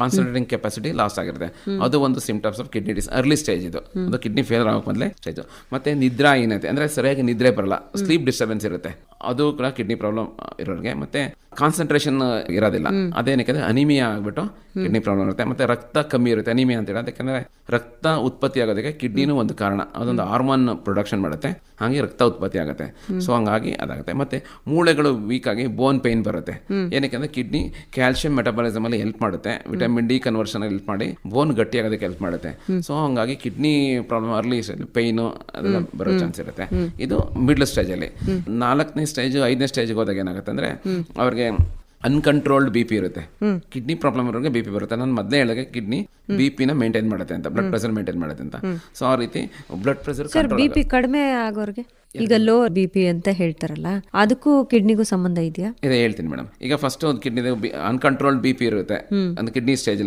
ಕಾನ್ಸಂಟ್ರೇಟಿಂಗ್ ಕೆಪಾಸಿಟಿ ಲಾಸ್ ಆಗಿರುತ್ತೆ. ಅದು ಒಂದು symptoms of kidney disease early stage ಇದು. ಅದು ಕಿಡ್ನಿ ಫೇಲ್ ಆಗೋಕ್ ಮೊದಲೇ ಸ್ಟೇಜ್ ಮತ್ತೆ ನಿದ್ರಾ ಏನೈತೆ ಅಂದ್ರೆ ಸರಿಯಾಗಿ ನಿದ್ರೆ ಬರಲ್ಲ. ಸ್ಲೀಪ್ ಡಿಸ್ಟರ್ಬೆನ್ಸ್ ಇರುತ್ತೆ. ಅದು ಕೂಡ ಕಿಡ್ನಿ ಪ್ರಾಬ್ಲಮ್ ಇರೋರಿಗೆ. ಮತ್ತೆ ಕಾನ್ಸಂಟ್ರೇಷನ್ ಇರೋದಿಲ್ಲ. ಅದೇನಕ್ಕೆ ಅನಿಮಿಯಾ ಆಗ್ಬಿಟ್ಟು ಕಿಡ್ನಿ ಪ್ರಾಬ್ಲಮ್ ಇರುತ್ತೆ. ಮತ್ತೆ ರಕ್ತ ಕಮ್ಮಿ ಇರುತ್ತೆ. ಅನಿಮಿಯಾ ಅಂತ ಹೇಳಿ ಯಾಕಂದ್ರೆ ರಕ್ತ ಉತ್ಪತ್ತಿ ಆಗೋದಕ್ಕೆ ಕಿಡ್ನಿನೂ ಒಂದು ಕಾರಣ. ಅದೊಂದು ಹಾರ್ಮೋನ್ ಪ್ರೊಡಕ್ಷನ್ ಮಾಡುತ್ತೆ. ಹಾಗೆ ರಕ್ತ ಉತ್ಪತ್ತಿ ಆಗುತ್ತೆ. ಸೊ ಹಂಗಾಗಿ ಅದಾಗುತ್ತೆ. ಮತ್ತೆ ಮೂಳೆಗಳು ವೀಕ್ ಆಗಿ ಬೋನ್ ಪೈನ್ ಬರುತ್ತೆ. ಏನಕ್ಕೆ ಅಂದ್ರೆ ಕಿಡ್ನಿ ಕ್ಯಾಲ್ಸಿಯಂ ಮೆಟಬಾಲಿಸಮ್ ಅಲ್ಲಿ ಹೆಲ್ಪ್ ಮಾಡುತ್ತೆ. ವಿಟಮಿನ್ ಡಿ ಕನ್ವರ್ಷನ್ ಹೆಲ್ಪ್ ಮಾಡಿ ಬೋನ್ ಗಟ್ಟಿ ಆಗೋದಕ್ಕೆ ಹೆಲ್ಪ್ ಮಾಡುತ್ತೆ. ಸೊ ಹಂಗಾಗಿ ಕಿಡ್ನಿ ಪ್ರಾಬ್ಲಮ್ ಅರ್ಲಿ ಪೈನು ಅದೆಲ್ಲ ಬರೋ ಚಾನ್ಸ್ ಇರುತ್ತೆ. ಇದು ಮಿಡ್ಲ್ ಸ್ಟೇಜಲ್ಲಿ ನಾಲ್ಕನೇ ಸ್ಟೇಜ್ ಐದನೇ ಸ್ಟೇಜ್ಗೆ ಹೋದಾಗ ಏನಾಗುತ್ತೆ ಅಂದರೆ ಅವ್ರಿಗೆ ಅನ್ಕಂಟ್ರೋಲ್ಡ್ ಬಿ ಪಿ ಇರುತ್ತೆ. ಕಿಡ್ನಿ ಪ್ರಾಬ್ಲಮ್ ಇರೋರಿಗೆ ಬಿ ಪಿ ಬರುತ್ತೆ. ನಾನು ಮೊದಲೇ ಹೇಳಿದಾಗ ಕಿಡ್ನಿ ಬಿ ಪಿನ ಮೇಂಟೈನ್ ಮಾಡುತ್ತೆ ಅಂತ ಬ್ಲಡ್ ಪ್ರೆಷರ್ ಮೇಂಟೈನ್ ಮಾಡುತ್ತೆ ಅಂತ. ಸೊ ಆ ರೀತಿ blood pressure sir B P ಕಡಿಮೆ ಆಗೋರ್ಗೆ? ಈಗ ಲೋ ಬಿ ಪಿ ಅಂತ ಹೇಳ್ತಾರಲ್ಲ ಅದಕ್ಕೂ ಕಿಡ್ನಿಗೂ ಸಂಬಂಧ ಇದೆಯಾ? ಇದೆ ಹೇಳ್ತೀನಿ ಮೇಡಮ್. ಈಗ ಫಸ್ಟ್ ಒಂದು ಕಿಡ್ನಿ ಅನ್ಕಂಟ್ರೋಲ್ಡ್ ಬಿ ಪಿ ಇರುತ್ತೆ. ಒಂದು ಕಿಡ್ನಿ ಸ್ಟೇಜ್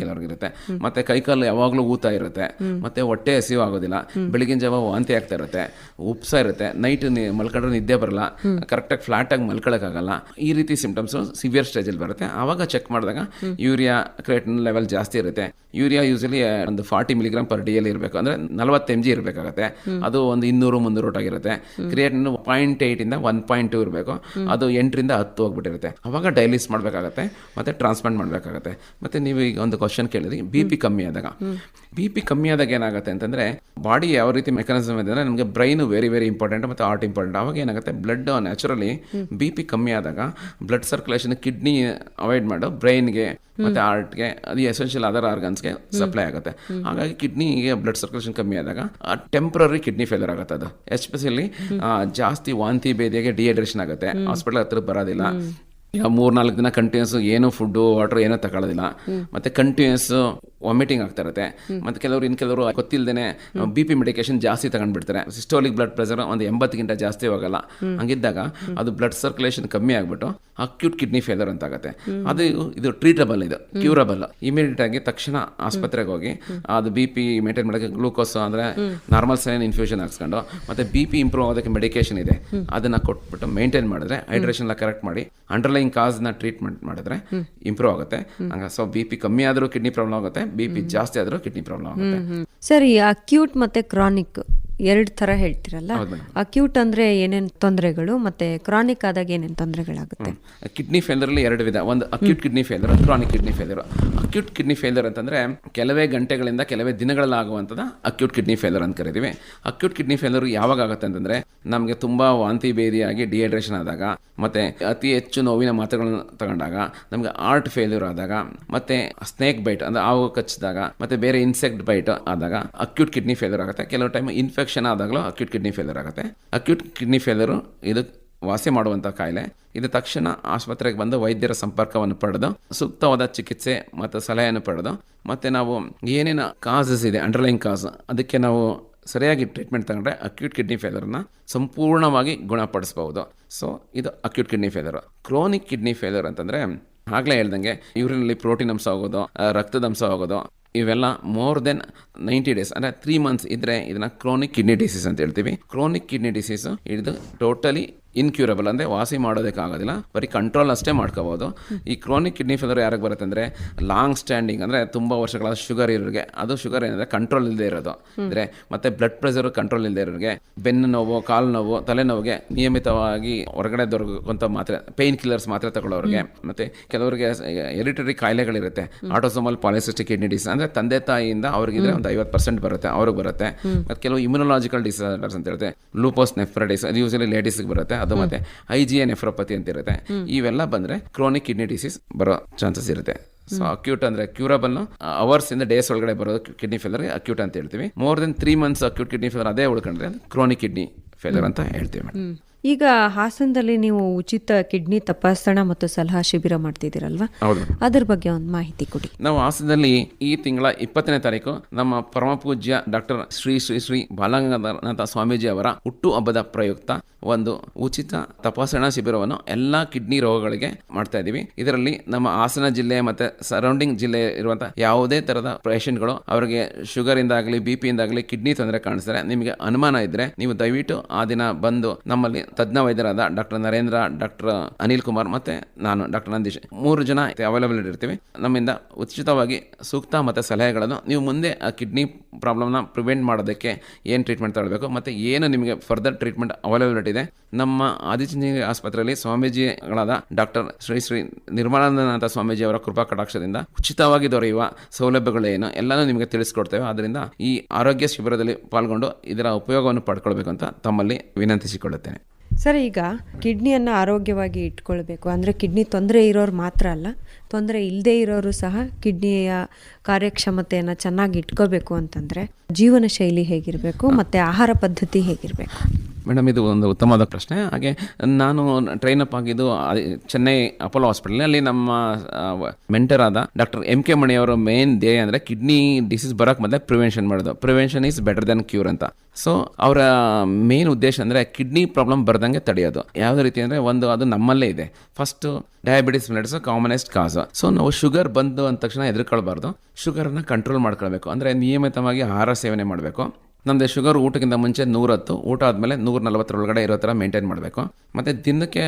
ಕೆಲವ್ರಿಗೆ ಇರುತ್ತೆ. ಮತ್ತೆ ಕೈಕಾಲು ಯಾವಾಗಲೂ ಊತ ಇರುತ್ತೆ. ಮತ್ತೆ ಹೊಟ್ಟೆ ಹಸಿವು ಆಗೋದಿಲ್ಲ ಬೆಳಗಿನ ಜಾವ ವಾಂತಿ ಆಗ್ತಾ ಇರುತ್ತೆ. ಉಪ್ಸ ಇರುತ್ತೆ. ನೈಟ್ ಮಲ್ಕೊಂಡ್ರೆ ನಿದ್ದೆ ಬರಲ್ಲ. ಕರೆಕ್ಟಾಗಿ ಫ್ಲಾಟ್ ಆಗಿ ಮಲ್ಕೊಳಕ್ಕಾಗಲ್ಲ. ಈ ರೀತಿ ಸಿಂಪ್ಟಮ್ಸ್ ಸಿವಿಯರ್ ಸ್ಟೇಜಲ್ಲಿ ಬರುತ್ತೆ. ಆವಾಗ ಚೆಕ್ ಮಾಡಿದಾಗ ಯೂರಿಯಾ ಕ್ರೇಟಿನ್ ಲೆವೆಲ್ ಜಾಸ್ತಿ ಇರುತ್ತೆ. ಯೂರಿಯಾ ಯೂಸಲಿ ಒಂದು ಫಾರ್ಟಿ ಮಿಲಿಗ್ರಾಮ್ ಪರ್ ಡಿ ಅಲ್ಲಿ ಇರಬೇಕು. ಅಂದ್ರೆ ನಲವತ್ತು ಎಂ ಜಿ ಇರಬೇಕಾಗತ್ತೆ. ಅದು ಒಂದು ಇನ್ನೂರು ಮುನ್ನೂರು ಒಟ್ಟಾಗಿರುತ್ತೆ ಕ್ರಿಯೇಟಿನ್ ಪಾಯಿಂಟ್ ಇಂದ ಒನ್ ಪಾಯಿಂಟ್ ಟೂ ಇರಬೇಕು. ಅದು ಎಂಟರಿಂದ ಹತ್ತು ಹೋಗ್ಬಿಟ್ಟಿರುತ್ತೆ. ಅವಾಗ ಡೈಲಿಸ್ ಮಾಡಬೇಕಾಗತ್ತೆ ಮತ್ತೆ ಟ್ರಾನ್ಸ್ಪ್ಲಾಂಟ್ ಮಾಡಬೇಕಾಗತ್ತೆ. ಮತ್ತೆ ನೀವು ಈಗ ಒಂದು ಕ್ವಶನ್ ಕೇಳಿದ್ರಿ ಬಿ ಪಿ ಕಮ್ಮಿ ಆದಾಗ. ಬಿ ಪಿ ಕಮ್ಮಿ ಆದಾಗ ಏನಾಗುತ್ತೆ ಅಂತಂದ್ರೆ ಬಾಡಿ ಯಾವ ರೀತಿ ಮೆಕಾನಿಸಮ್ ಇದೆ ಅಂದ್ರೆ ನಮಗೆ ಬ್ರೈನ್ ವೆರಿ ವೆರಿ ಇಂಪಾರ್ಟೆಂಟ್ ಮತ್ತೆ ಹಾರ್ಟ್ ಇಂಪಾರ್ಟೆಂಟ್ ಅವಾಗ ಏನಾಗುತ್ತೆ ಬ್ಲಡ್ ನ್ಯಾಚುರಲಿ ಬಿ ಪಿ ಕಮ್ಮಿ ಆದಾಗ ಬ್ಲಡ್ ಸರ್ಕ್ಯುಲೇಷನ್ ಕಿಡ್ನಿ ಅವಾಯ್ಡ್ ಮಾಡು ಬ್ರೈನ್ಗೆ ಮತ್ತೆ ಹಾರ್ಟ್ಗೆ ಅದು ಎಸೆನ್ಷಿಯಲ್ ಅದರ್ ಆರ್ಗನ್ಸ್ಗೆ ಸಪ್ಲೈ ಆಗುತ್ತೆ. ಹಾಗಾಗಿ ಕಿಡ್ನಿಗೆ ಬ್ಲಡ್ ಸರ್ಕ್ಯುಲೇಷನ್ ಕಮ್ಮಿ ಆದಾಗ ಟೆಂಪ್ರರಿ ಕಿಡ್ನಿ ಫೇಲರ್ ಆಗುತ್ತೆ ಅದು. ಎಸ್ಪೆಷಲಿ ಜಾಸ್ತಿ ವಾಂತಿ ಭೇದಿಯಾಗಿ ಡಿಹೈಡ್ರೇಷನ್ ಆಗುತ್ತೆ. ಹಾಸ್ಪಿಟಲ್ ಹತ್ರ ಬರೋದಿಲ್ಲ. ಈಗ ಮೂರ್ನಾಲ್ಕು ದಿನ ಕಂಟಿನ್ಯೂಸ್ ಏನು ಫುಡ್ ವಾಟರ್ ಏನೂ ತಗೊಳ್ಳೋದಿಲ್ಲ ಮತ್ತೆ ಕಂಟಿನ್ಯೂಸ್ ವಾಮಿಟಿಂಗ್ ಆಗ್ತಾ ಇರುತ್ತೆ. ಮತ್ತೆ ಕೆಲವರು ಇನ್ನು ಕೆಲವರು ಗೊತ್ತಿಲ್ಲದೇನೆ ಬಿ ಪಿ ಮೆಡಿಕೇಶನ್ ಜಾಸ್ತಿ ತಗೊಂಡ್ಬಿಡ್ತಾರೆ. ಸಿಸ್ಟೋಲಿಕ್ ಬ್ಲಡ್ ಪ್ರೆಷರ್ ಒಂದು ಎಂಬತ್ತಕ್ಕಿಂತ ಜಾಸ್ತಿ ಹೋಗಲ್ಲ. ಹಂಗಿದ್ದಾಗ ಅದು ಬ್ಲಡ್ ಸರ್ಕ್ಯುಲೇಷನ್ ಕಮ್ಮಿ ಆಗ್ಬಿಟ್ಟು ಅಕ್ಯೂಟ್ ಕಿಡ್ನಿ ಫೇಲರ್ ಅಂತ ಆಗುತ್ತೆ. ಅದು ಇದು ಟ್ರೀಟಬಲ್ ಇದು ಕ್ಯೂರಬಲ್ ಇಮಿಡಿಯೇಟ್ ಆಗಿ ತಕ್ಷಣ ಆಸ್ಪತ್ರೆಗೆ ಹೋಗಿ ಅದು ಬಿ ಪಿ ಮೇಂಟೈನ್ ಮಾಡೋಕ್ಕೆ ಗ್ಲೂಕೋಸ್ ಅಂದ್ರೆ ನಾರ್ಮಲ್ ಸೈನ್ ಇನ್ಫ್ಯೂಷನ್ ಹಾಕ್ಸ್ಕೊಂಡು ಮತ್ತೆ ಬಿ ಪಿ ಇಂಪ್ರೂವ್ ಆಗೋದಕ್ಕೆ ಮೆಡಿಕೇಶನ್ ಇದೆ. ಅದನ್ನ ಕೊಟ್ಬಿಟ್ಟು ಮೇಂಟೈನ್ ಮಾಡಿದ್ರೆ ಹೈಡ್ರೇಷನ್ ಕರೆಕ್ಟ್ ಮಾಡಿ ಅಂಡರ್ಲೈನ್ ಕಾಸ್ನ ಟ್ರೀಟ್ಮೆಂಟ್ ಮಾಡಿದ್ರೆ ಇಂಪ್ರೂವ್ ಆಗುತ್ತೆ. ಹಂಗ ಸೊ ಬಿ ಪಿ ಕಮ್ಮಿ ಆದರೂ ಕಿಡ್ನಿ ಪ್ರಾಬ್ಲಮ್ ಆಗುತ್ತೆ ಬಿ ಪಿ ಜಾಸ್ತಿ ಆದರೂ ಕಿಡ್ನಿ ಪ್ರಾಬ್ಲಮ್ ಆಗುತ್ತೆ. ಸರಿ ಅಕ್ಯೂಟ್ ಮತ್ತೆ ಕ್ರಾನಿಕ್ ಎರಡು ತರ ಹೇಳ್ತಿರಲ್ಲ? ಅಕ್ಯೂಟ್ ಅಂದ್ರೆ ಏನೇನು ತೊಂದರೆಗಳು ಮತ್ತೆ ಕ್ರಾನಿಕ್ ಆದಾಗ ಏನೇನು ತೊಂದರೆಗಳಾಗುತ್ತೆ? ಕಿಡ್ನಿ ಫೇಲರಲ್ಲಿ ಎರಡು ವಿಧ. ಒಂದು acute kidney failure chronic kidney failure acute kidney failure ಅಂತಂದ್ರೆ ಕೆಲವೇ ಗಂಟೆಗಳಿಂದ ಕೆಲವೇ ದಿನಗಳಲ್ಲಿ ಆಗುವಂಥದ್ದು ಅಕ್ಯೂಟ್ ಕಿಡ್ನಿ ಫೇಲರ್ ಅಂತ ಕರಿತೀವಿ. ಅಕ್ಯೂಟ್ ಕಿಡ್ನಿ ಫೇಲರ್ ಯಾವಾಗ ಆಗುತ್ತೆ ಅಂತಂದ್ರೆ ನಮಗೆ ತುಂಬಾ ವಾಂತಿ ಭೇದಿಯಾಗಿ ಡಿಹೈಡ್ರೇಷನ್ ಆದಾಗ ಮತ್ತೆ ಅತಿ ಹೆಚ್ಚು ನೋವಿನ ಮಾತ್ರೆಗಳನ್ನು ತಗೊಂಡಾಗ ನಮಗೆ ಆರ್ಟ್ ಫೇಲ್ಯೂರ್ ಆದಾಗ ಮತ್ತೆ ಸ್ನೇಕ್ ಬೈಟ್ ಅಂದ್ರೆ ಹಾವು ಕಚ್ಚಿದಾಗ ಮತ್ತೆ ಬೇರೆ ಇನ್ಸೆಕ್ಟ್ ಬೈಟ್ ಆದಾಗ ಅಕ್ಯೂಟ್ ಕಿಡ್ನಿ ಫೇಲ್ಯೂರ್ ಆಗುತ್ತೆ. ಕೆಲವು ಟೈಮ್ ಇನ್ಫೆಕ್ಷನ್ ಆದಾಗಲೂ ಅಕ್ಯೂಟ್ ಕಿಡ್ನಿ ಫೇಲ್ಯೂರ್ ಆಗುತ್ತೆ. ಅಕ್ಯೂಟ್ ಕಿಡ್ನಿ ಫೇಲ್ಯೂರು ಇದು ವಾಸಿ ಮಾಡುವಂಥ ಕಾಯಿಲೆ. ಇದು ತಕ್ಷಣ ಆಸ್ಪತ್ರೆಗೆ ಬಂದು ವೈದ್ಯರ ಸಂಪರ್ಕವನ್ನು ಪಡೆದು, ಸೂಕ್ತವಾದ ಚಿಕಿತ್ಸೆ ಮತ್ತು ಸಲಹೆಯನ್ನು ಪಡೆದು, ಮತ್ತು ನಾವು ಏನೇನು ಕಾಸಸ್ ಇದೆ ಅಂಡರ್ಲೈನ್ ಕಾಸ್ ಅದಕ್ಕೆ ನಾವು ಸರಿಯಾಗಿ ಟ್ರೀಟ್ಮೆಂಟ್ ತಗೊಂಡ್ರೆ ಅಕ್ಯೂಟ್ ಕಿಡ್ನಿ ಫೇಲರ್ನ ಸಂಪೂರ್ಣವಾಗಿ ಗುಣಪಡಿಸಬಹುದು. ಸೊ ಇದು acute kidney failure chronic kidney failure ಅಂತಂದರೆ, ಆಗಲೇ ಹೇಳ್ದಂಗೆ ಯೂರಿನಲ್ಲಿ ಪ್ರೋಟೀನ್ ಅಂಶ ಆಗೋದು, ರಕ್ತದ ಅಂಶ ಹೋಗೋದು ಇವೆಲ್ಲ ಮೋರ್ ದೆನ್ ನೈಂಟಿ ಡೇಸ್ ಅಂದರೆ ತ್ರೀ ಮಂತ್ಸ್ ಇದ್ದರೆ ಇದನ್ನು ಕ್ರೋನಿಕ್ ಕಿಡ್ನಿ ಡಿಸೀಸ್ ಅಂತ ಹೇಳ್ತೀವಿ. ಕ್ರೋನಿಕ್ ಕಿಡ್ನಿ ಡಿಸೀಸ್ ಇದು ಟೋಟಲಿ ಇನ್ಕ್ಯೂರಬಲ್ ಅಂದರೆ ವಾಸಿ ಮಾಡೋದಕ್ಕಾಗೋದಿಲ್ಲ. ಬರೀ ಕಂಟ್ರೋಲ್ ಅಷ್ಟೇ ಮಾಡ್ಕೋಬೋದು. ಈ ಕ್ರೋನಿಕ್ ಕಿಡ್ನಿ ಫೇಲರ್ ಯಾರಿಗೆ ಬರುತ್ತೆ ಅಂದರೆ ಲಾಂಗ್ ಸ್ಟ್ಯಾಂಡಿಂಗ್ ಅಂದರೆ ತುಂಬ ವರ್ಷಗಳ ಶುಗರ್ ಇರೋರಿಗೆ. ಅದು ಶುಗರ್ ಏನಂದರೆ ಕಂಟ್ರೋಲ್ ಇಲ್ಲದೆ ಇರೋದು. ಅಂದರೆ ಮತ್ತೆ ಬ್ಲಡ್ ಪ್ರೆಷರ್ ಕಂಟ್ರೋಲ್ ಇಲ್ಲದೆ ಇರೋರಿಗೆ. ಬೆನ್ನು ನೋವು, ಕಾಲು ನೋವು, ತಲೆನೋವಿಗೆ ನಿಯಮಿತವಾಗಿ ಹೊರಗಡೆ ದೊರಕುವಂಥ ಮಾತ್ರೆ ಪೇಯ್ನ್ ಕಿಲ್ಲರ್ಸ್ ಮಾತ್ರೆ ತಗೊಳ್ಳೋರಿಗೆ. ಮತ್ತು ಕೆಲವರಿಗೆ ಎರಿಟರಿ ಕಾಯಿಲೆಗಳಿರುತ್ತೆ. ಆಟೋಸೋಮಲ್ ಪಾಲಿಸಿಸ್ಟಿಕ್ ಕಿಡ್ನಿ ಡಿಸೀಸ್ ಅಂದರೆ ತಂದೆ ತಾಯಿಯಿಂದ ಅವ್ರಿಗಿದ್ರೆ ಒಂದು ಐವತ್ತು ಪರ್ಸೆಂಟ್ ಬರುತ್ತೆ, ಅವ್ರಿಗೆ ಬರುತ್ತೆ. ಮತ್ತು ಕೆಲವು ಇಮ್ಯುನಲಾಜಿಕಲ್ ಡಿಸಾರ್ಡರ್ಸ್ ಅಂತ ಹೇಳ್ತೇವೆ ಲೂಪೋಸ್ ನೆಫ್ರೈಟಿಸ್ ಅದು ಯೂಸಲಿ ಲೇಡೀಸ್ಗೆ ಬರುತ್ತೆ. ಅದು ಮತ್ತೆ ಐ ಜಿ ಎ ನೆಫ್ರೋಪತಿ ಅಂತ ಇರುತ್ತೆ ಇವೆಲ್ಲ ಬಂದ್ರೆ ಕ್ರೋನಿಕ್ ಕಿಡ್ನಿ ಡಿಸೀಸ್ ಬರೋ ಚಾನ್ಸಸ್ ಇರುತ್ತೆ. ಸೊ ಅಕ್ಯೂಟ್ ಅಂದ್ರೆ ಕ್ಯೂರಬಲ್ ಅವರ್ಸ್ ಇಂದ ಡೇಸ್ ಒಳಗಡೆ ಬರೋದು ಕಿಡ್ನಿ ಫೇಲರ್ ಅಕ್ಯೂಟ್ ಅಂತ ಹೇಳ್ತೀವಿ. More than three months acute kidney failure ಅದೇ ಉಳ್ಕೊಂಡ್ರೆ ಕ್ರೋನಿಕ್ ಕಿಡ್ನಿ ಫೇಲರ್ ಅಂತ ಹೇಳ್ತೀವಿ ಮೇಡಮ್. ಈಗ ಹಾಸನದಲ್ಲಿ ನೀವು ಉಚಿತ ಕಿಡ್ನಿ ತಪಾಸಣಾ ಮತ್ತು ಸಲಹಾ ಶಿಬಿರ ಮಾಡ್ತಿದ್ದೀರಲ್ವಾ? ಅದ್ರ ಬಗ್ಗೆ ಒಂದು ಮಾಹಿತಿ ಕೊಡಿ. ನಾವು ಹಾಸನದಲ್ಲಿ ಈ ತಿಂಗಳ ಇಪ್ಪತ್ತನೇ ತಾರೀಕು ನಮ್ಮ ಪರಮ ಪೂಜ್ಯ ಡಾಕ್ಟರ್ ಶ್ರೀ ಶ್ರೀ ಶ್ರೀ ಬಾಲಗಂಗಾಧರನಾಥ ಸ್ವಾಮೀಜಿ ಅವರ ಹುಟ್ಟು ಹಬ್ಬದ ಪ್ರಯುಕ್ತ ಒಂದು ಉಚಿತ ತಪಾಸಣಾ ಶಿಬಿರವನ್ನು ಎಲ್ಲ ಕಿಡ್ನಿ ರೋಗಗಳಿಗೆ ಮಾಡ್ತಾ ಇದ್ದೀವಿ ಇದರಲ್ಲಿ ನಮ್ಮ ಹಾಸನ ಜಿಲ್ಲೆ ಮತ್ತು ಸರೌಂಡಿಂಗ್ ಜಿಲ್ಲೆ ಇರುವಂಥ ಯಾವುದೇ ಥರದ ಪೇಷಂಟ್ಗಳು ಅವರಿಗೆ ಶುಗರ್ ಇಂದಾಗಲಿ ಬಿ ಪಿಯಿಂದಾಗಲಿ ಕಿಡ್ನಿ ತೊಂದರೆ ಕಾಣಿಸ್ತಾರೆ. ನಿಮಗೆ ಅನುಮಾನ ಇದ್ದರೆ ನೀವು ದಯವಿಟ್ಟು ಆ ದಿನ ಬಂದು ನಮ್ಮಲ್ಲಿ ತಜ್ಞ ವೈದ್ಯರಾದ ಡಾಕ್ಟರ್ ನರೇಂದ್ರ, ಡಾಕ್ಟರ್ ಅನಿಲ್ ಕುಮಾರ್ ಮತ್ತು ನಾನು, ಡಾಕ್ಟರ್ ನಂದೀಶ್ ಮೂರು ಜನ ಅವೈಲಬಲ್ ಇರ್ತೀವಿ. ನಮ್ಮಿಂದ ಉಚಿತವಾಗಿ ಸೂಕ್ತ ಮತ್ತು ಸಲಹೆಗಳನ್ನು ನೀವು ಮುಂದೆ ಆ ಕಿಡ್ನಿ ಪ್ರಾಬ್ಲಮ್ನ ಪ್ರಿವೆಂಟ್ ಮಾಡೋದಕ್ಕೆ ಏನು ಟ್ರೀಟ್ಮೆಂಟ್ ತಗೊಳ್ಬೇಕು, ಮತ್ತು ಏನು ನಿಮಗೆ ಫರ್ದರ್ ಟ್ರೀಟ್ಮೆಂಟ್ ಅವೈಲಬಿಲಿಟಿ ಇದೆ. ನಮ್ಮ ಆದಿಚುಂಚನಗಿರಿ ಆಸ್ಪತ್ರೆಯಲ್ಲಿ ಸ್ವಾಮೀಜಿಗಳಾದ ಡಾಕ್ಟರ್ ಶ್ರೀ ಶ್ರೀ ನಿರ್ಮಲಾನಂದನಾಥ ಸ್ವಾಮೀಜಿ ಅವರ ಕೃಪಾ ಕಟಾಕ್ಷದಿಂದ ಉಚಿತವಾಗಿ ದೊರೆಯುವ ಸೌಲಭ್ಯಗಳೇನು ಎಲ್ಲನೂ ನಿಮಗೆ ತಿಳಿಸ್ಕೊಡ್ತೇವೆ. ಆದ್ದರಿಂದ ಈ ಆರೋಗ್ಯ ಶಿಬಿರದಲ್ಲಿ ಪಾಲ್ಗೊಂಡು ಇದರ ಉಪಯೋಗವನ್ನು ಪಡ್ಕೊಳ್ಬೇಕು ಅಂತ ತಮ್ಮಲ್ಲಿ ವಿನಂತಿಸಿಕೊಳ್ಳುತ್ತೇನೆ. ಸರ್, ಈಗ ಕಿಡ್ನಿಯನ್ನು ಆರೋಗ್ಯವಾಗಿ ಇಟ್ಕೊಳ್ಬೇಕು. ಅಂದರೆ ಕಿಡ್ನಿ ತೊಂದರೆ ಇರೋರು ಮಾತ್ರ ಅಲ್ಲ, ತೊಂದರೆ ಇಲ್ಲದೇ ಇರೋರು ಸಹ ಕಿಡ್ನಿಯ ಕಾರ್ಯಕ್ಷಮತೆಯನ್ನು ಚೆನ್ನಾಗಿ ಇಟ್ಕೋಬೇಕು ಅಂತಂದರೆ ಜೀವನ ಶೈಲಿ ಹೇಗಿರಬೇಕು ಮತ್ತು ಆಹಾರ ಪದ್ಧತಿ ಹೇಗಿರಬೇಕು? ಮೇಡಮ್, ಇದು ಒಂದು ಉತ್ತಮವಾದ ಪ್ರಶ್ನೆ. ಹಾಗೆ ನಾನು ಟ್ರೈನ್ ಅಪ್ ಆಗಿದ್ದು ಚೆನ್ನೈ ಅಪೋಲೋ ಹಾಸ್ಪಿಟಲ್ ಅಲ್ಲಿ ನಮ್ಮ ಮೆಂಟರ್ ಆದ ಡಾಕ್ಟರ್ ಎಂ ಕೆ ಮಣಿ ಅವರ ಮೇನ್ ಧ್ಯೇಯ ಅಂದರೆ ಕಿಡ್ನಿ ಡಿಸೀಸ್ ಬರೋಕ್ಕೆ ಮೊದಲೇ ಪ್ರಿವೆನ್ಷನ್ ಮಾಡೋದು. Prevention is better than cure ಅಂತ. ಸೊ ಅವರ ಮೇನ್ ಉದ್ದೇಶ ಅಂದರೆ ಕಿಡ್ನಿ ಪ್ರಾಬ್ಲಮ್ ಬರ್ದಂಗೆ ತಡೆಯೋದು. ಯಾವುದೇ ರೀತಿ ಅಂದರೆ ಒಂದು ಅದು ನಮ್ಮಲ್ಲೇ ಇದೆ. First diabetes mellitus commonest cause so ನಾವು ಶುಗರ್ ಬಂದು ಅಂದ ತಕ್ಷಣ ಎದುರ್ಕೊಳ್ಬಾರ್ದು ಶುಗರನ್ನು ಕಂಟ್ರೋಲ್ ಮಾಡ್ಕೊಳ್ಬೇಕು. ಅಂದರೆ ನಿಯಮಿತವಾಗಿ ಆಹಾರ ಸೇವನೆ ಮಾಡಬೇಕು. ನಮ್ಮದು ಶುಗರ್ ಊಟಕ್ಕಿಂತ ಮುಂಚೆ ನೂರತ್ತು. ಊಟ ಆದಮೇಲೆ ನೂರ ನಲವತ್ತರೊಳಗಡೆ ಇರೋ ಥರ ಮೇಂಟೈನ್ ಮಾಡಬೇಕು. ಮತ್ತು ದಿನಕ್ಕೆ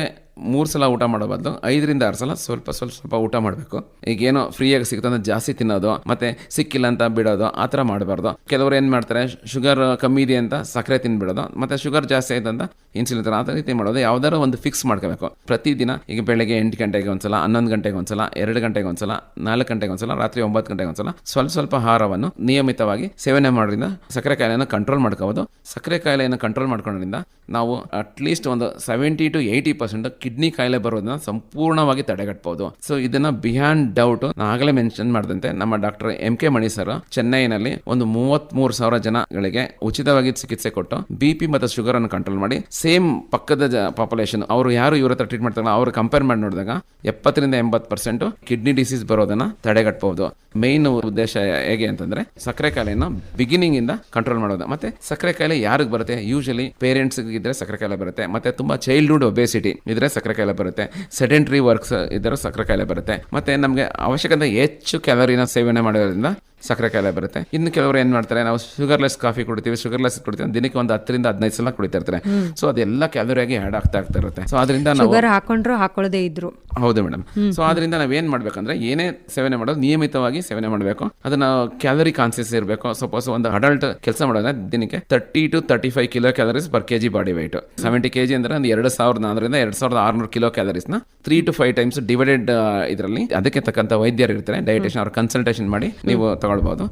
ಮೂರು ಸಲ ಊಟ ಮಾಡೋ ಬದಲು ಐದರಿಂದ ಆರು ಸಲ ಸ್ವಲ್ಪ ಸ್ವಲ್ಪ ಸ್ವಲ್ಪ ಊಟ ಮಾಡಬೇಕು. ಈಗೇನೋ ಫ್ರೀಯಾಗಿ ಸಿಗ್ತಂದ್ರೆ ಜಾಸ್ತಿ ತಿನ್ನೋದು, ಮತ್ತು ಸಿಕ್ಕಿಲ್ಲ ಅಂತ ಬಿಡೋದು, ಆ ಥರ ಮಾಡಬಾರ್ದು. ಕೆಲವರು ಏನು ಮಾಡ್ತಾರೆ, ಶುಗರ್ ಕಮ್ಮಿ ಇದೆ ಅಂತ ಸಕ್ಕರೆ ತಿನ್ಬಿಡೋದು, ಮತ್ತು ಶುಗರ್ ಜಾಸ್ತಿ ಆಯ್ತು ಅಂತ ಇನ್ಸುಲಿನ್ ಥರ ಆ ರೀತಿ ಮಾಡೋದು, ಯಾವ್ದಾದ್ರು ಒಂದು ಫಿಕ್ಸ್ ಮಾಡ್ಕೋಬೇಕು. ಪ್ರತಿದಿನ ಈಗ ಬೆಳಗ್ಗೆ ಎಂಟು ಗಂಟೆಗೆ ಒಂದ್ಸಲ, ಹನ್ನೊಂದು ಗಂಟೆಗೆ ಒಂದ್ಸಲ, ಎರಡು ಗಂಟೆಗೆ ಒಂದ್ಸಲ, ನಾಲ್ಕು ಗಂಟೆಗೆ ಒಂದ್ಸಲ, ರಾತ್ರಿ ಒಂಬತ್ತು ಗಂಟೆಗೆ ಒಂದ್ಸಲ, ಸ್ವಲ್ಪ ಸ್ವಲ್ಪ ಆಹಾರವನ್ನು ನಿಯಮಿತವಾಗಿ ಸೇವನೆ ಮಾಡೋದ್ರಿಂದ ಸಕ್ಕರೆ ಕಂಟ್ರೋಲ್ ಮಾಡ್ಕೋಬೋದು. ಸಕ್ಕರೆ ಕಾಯಿಲೆಯನ್ನು ಕಂಟ್ರೋಲ್ ಮಾಡ್ಕೊಳ್ಳೋದ್ರಿಂದ ನಾವು ಅಟ್ಲೀಸ್ಟ್ ಒಂದು seventy to eighty percent kidney ಕಾಯಿಲೆ ಬರೋದನ್ನ ಸಂಪೂರ್ಣವಾಗಿ ತಡೆಗಟ್ಟಬಹುದು ಸೊ ಇದನ್ನ ಬಿಯಾಂಡ್ ಡೌಟ್ ಆಗಲೇ ಮೆನ್ಷನ್ ಮಾಡಿದಂತೆ ನಮ್ಮ doctor M K Mani sir ಚೆನ್ನೈನಲ್ಲಿ ಒಂದು ಮೂವತ್ತ್ ಸಾವಿರ ಜನಗಳಿಗೆ ಉಚಿತವಾಗಿ ಚಿಕಿತ್ಸೆ ಕೊಟ್ಟು ಬಿ ಪಿ ಮತ್ತು ಶುಗರ್ ಅನ್ನು ಕಂಟ್ರೋಲ್ ಮಾಡಿ ಸೇಮ್ ಪಕ್ಕದ ಪಾಪ್ಯುಲೇಷನ್ ಅವರು ಯಾರು ಇವ್ರ ಹತ್ರ ಟ್ರೀಟ್ ಮಾಡ್ತಾರಲ್ಲ ಅವರು ಕಂಪೇರ್ ಮಾಡಿ ನೋಡಿದಾಗ ಎಪ್ಪತ್ತರಿಂದ ಎಂಬತ್ತು ಪರ್ಸೆಂಟ್ ಕಿಡ್ನಿ ಡಿಸೀಸ್ ಬರೋದನ್ನ ತಡೆಗಟ್ಟಬಹುದು ಮೇನ್ ಉದ್ದೇಶ ಹೇಗೆ ಅಂತಂದ್ರೆ ಸಕ್ಕರೆ ಕಾಯಿಲೆಯನ್ನು ಬಿಗಿನಿಂಗ್ ಇಂದ ಕಂಟ್ರೋಲ್ ಮಾಡೋದು. ಮತ್ತೆ ಸಕ್ಕರೆ ಕಾಯಿಲೆ ಯಾರಿಗೆ ಬರುತ್ತೆ? ಯೂಶಲಿ ಪೇರೆಂಟ್ಸ್ ಇದ್ರೆ ಸಕ್ಕರೆ ಕಾಯಿಲೆ ಬರುತ್ತೆ. ಮತ್ತೆ ತುಂಬಾ ಚೈಲ್ಡ್ಹುಡ್ ಒಬೇಸಿಟಿ ಇದ್ರೆ ಸಕ್ಕರೆ ಕಾಯಿಲೆ ಬರುತ್ತೆ. ಸೆಡೆಂಟ್ರಿ ವರ್ಕ್ಸ್ ಇದ್ದರೆ ಸಕ್ಕರೆ ಕಾಯಿಲೆ ಬರುತ್ತೆ. ಮತ್ತೆ ನಮಗೆ ಅವಶ್ಯಕತೆ ಹೆಚ್ಚು ಕ್ಯಾಲರಿನ ಸೇವನೆ ಮಾಡೋದ್ರಿಂದ ಸಕ್ಕರೆ ಕಾಯಿಲೆ ಬರುತ್ತೆ. ಇನ್ನು ಕೆಲವರು ಏನು ಮಾಡ್ತಾರೆ ನಾವು ಶುಗರ್ಲೆಸ್ ಕಾಫಿ ಕುಡಿತೀವಿ ಶುಗರ್ಲೆಸ್ ಕುಡಿತೀವಿ ದಿನಕ್ಕೆ ಒಂದು ಹತ್ತರಿಂದ ಹದಿನೈದು ಸಲ ಕುಡಿತಾ ಇರ್ತಾರೆ. ಸೊ ಅದೆಲ್ಲ ಕ್ಯಾಲೋರಿಯಾಗಿ ಆ್ಯಡ್ ಆಗ್ತಾ ಆಗ್ತಾ ಇರುತ್ತೆ. ಸೊ ಅದರಿಂದ ನಾವು ಹಾಕೊಂಡ್ರು ಹಾಕೊಳ್ಳದೇ ಇದ್ರು. ಹೌದು ಮೇಡಮ್. ಸೊ ಅದರಿಂದ ನಾವೇನು ಮಾಡ್ಬೇಕಂದ್ರೆ ಏನೇ ಸೇವನೆ ಮಾಡೋದು ನಿಯಮಿತವಾಗಿ ಸೇವನೆ ಮಾಡಬೇಕು. ಅದನ್ನ ಕ್ಯಾಲರಿ ಕಾನ್ಸಿಯಸ್ ಇರಬೇಕು. ಸಪೋಸ್ ಒಂದು ಅಡಲ್ಟ್ ಕೆಲಸ ಮಾಡೋದ್ರೆ ದಿನಕ್ಕೆ thirty to thirty five kilo calories per KG body weight seventy KG ಅಂದ್ರೆ ಒಂದು ಎರಡು ಸಾವಿರದ ನಾಲ್ಕರಿಂದ ಎರಡು ಸಾವಿರದ ಆರುನೂರು kilo ಕ್ಯಾಲರೀಸ್ನ three to five times divided ಇದರಲ್ಲಿ. ಅದಕ್ಕೆ ತಕ್ಕಂತ ವೈದ್ಯರು ಇರ್ತಾರೆ. ಡಯಟೇಷನ್ ಅವ್ರ ಕನ್ಸಲ್ಟೇಷನ್ ಮಾಡಿ ನೀವು ತಗೊಳ್ಬಹುದು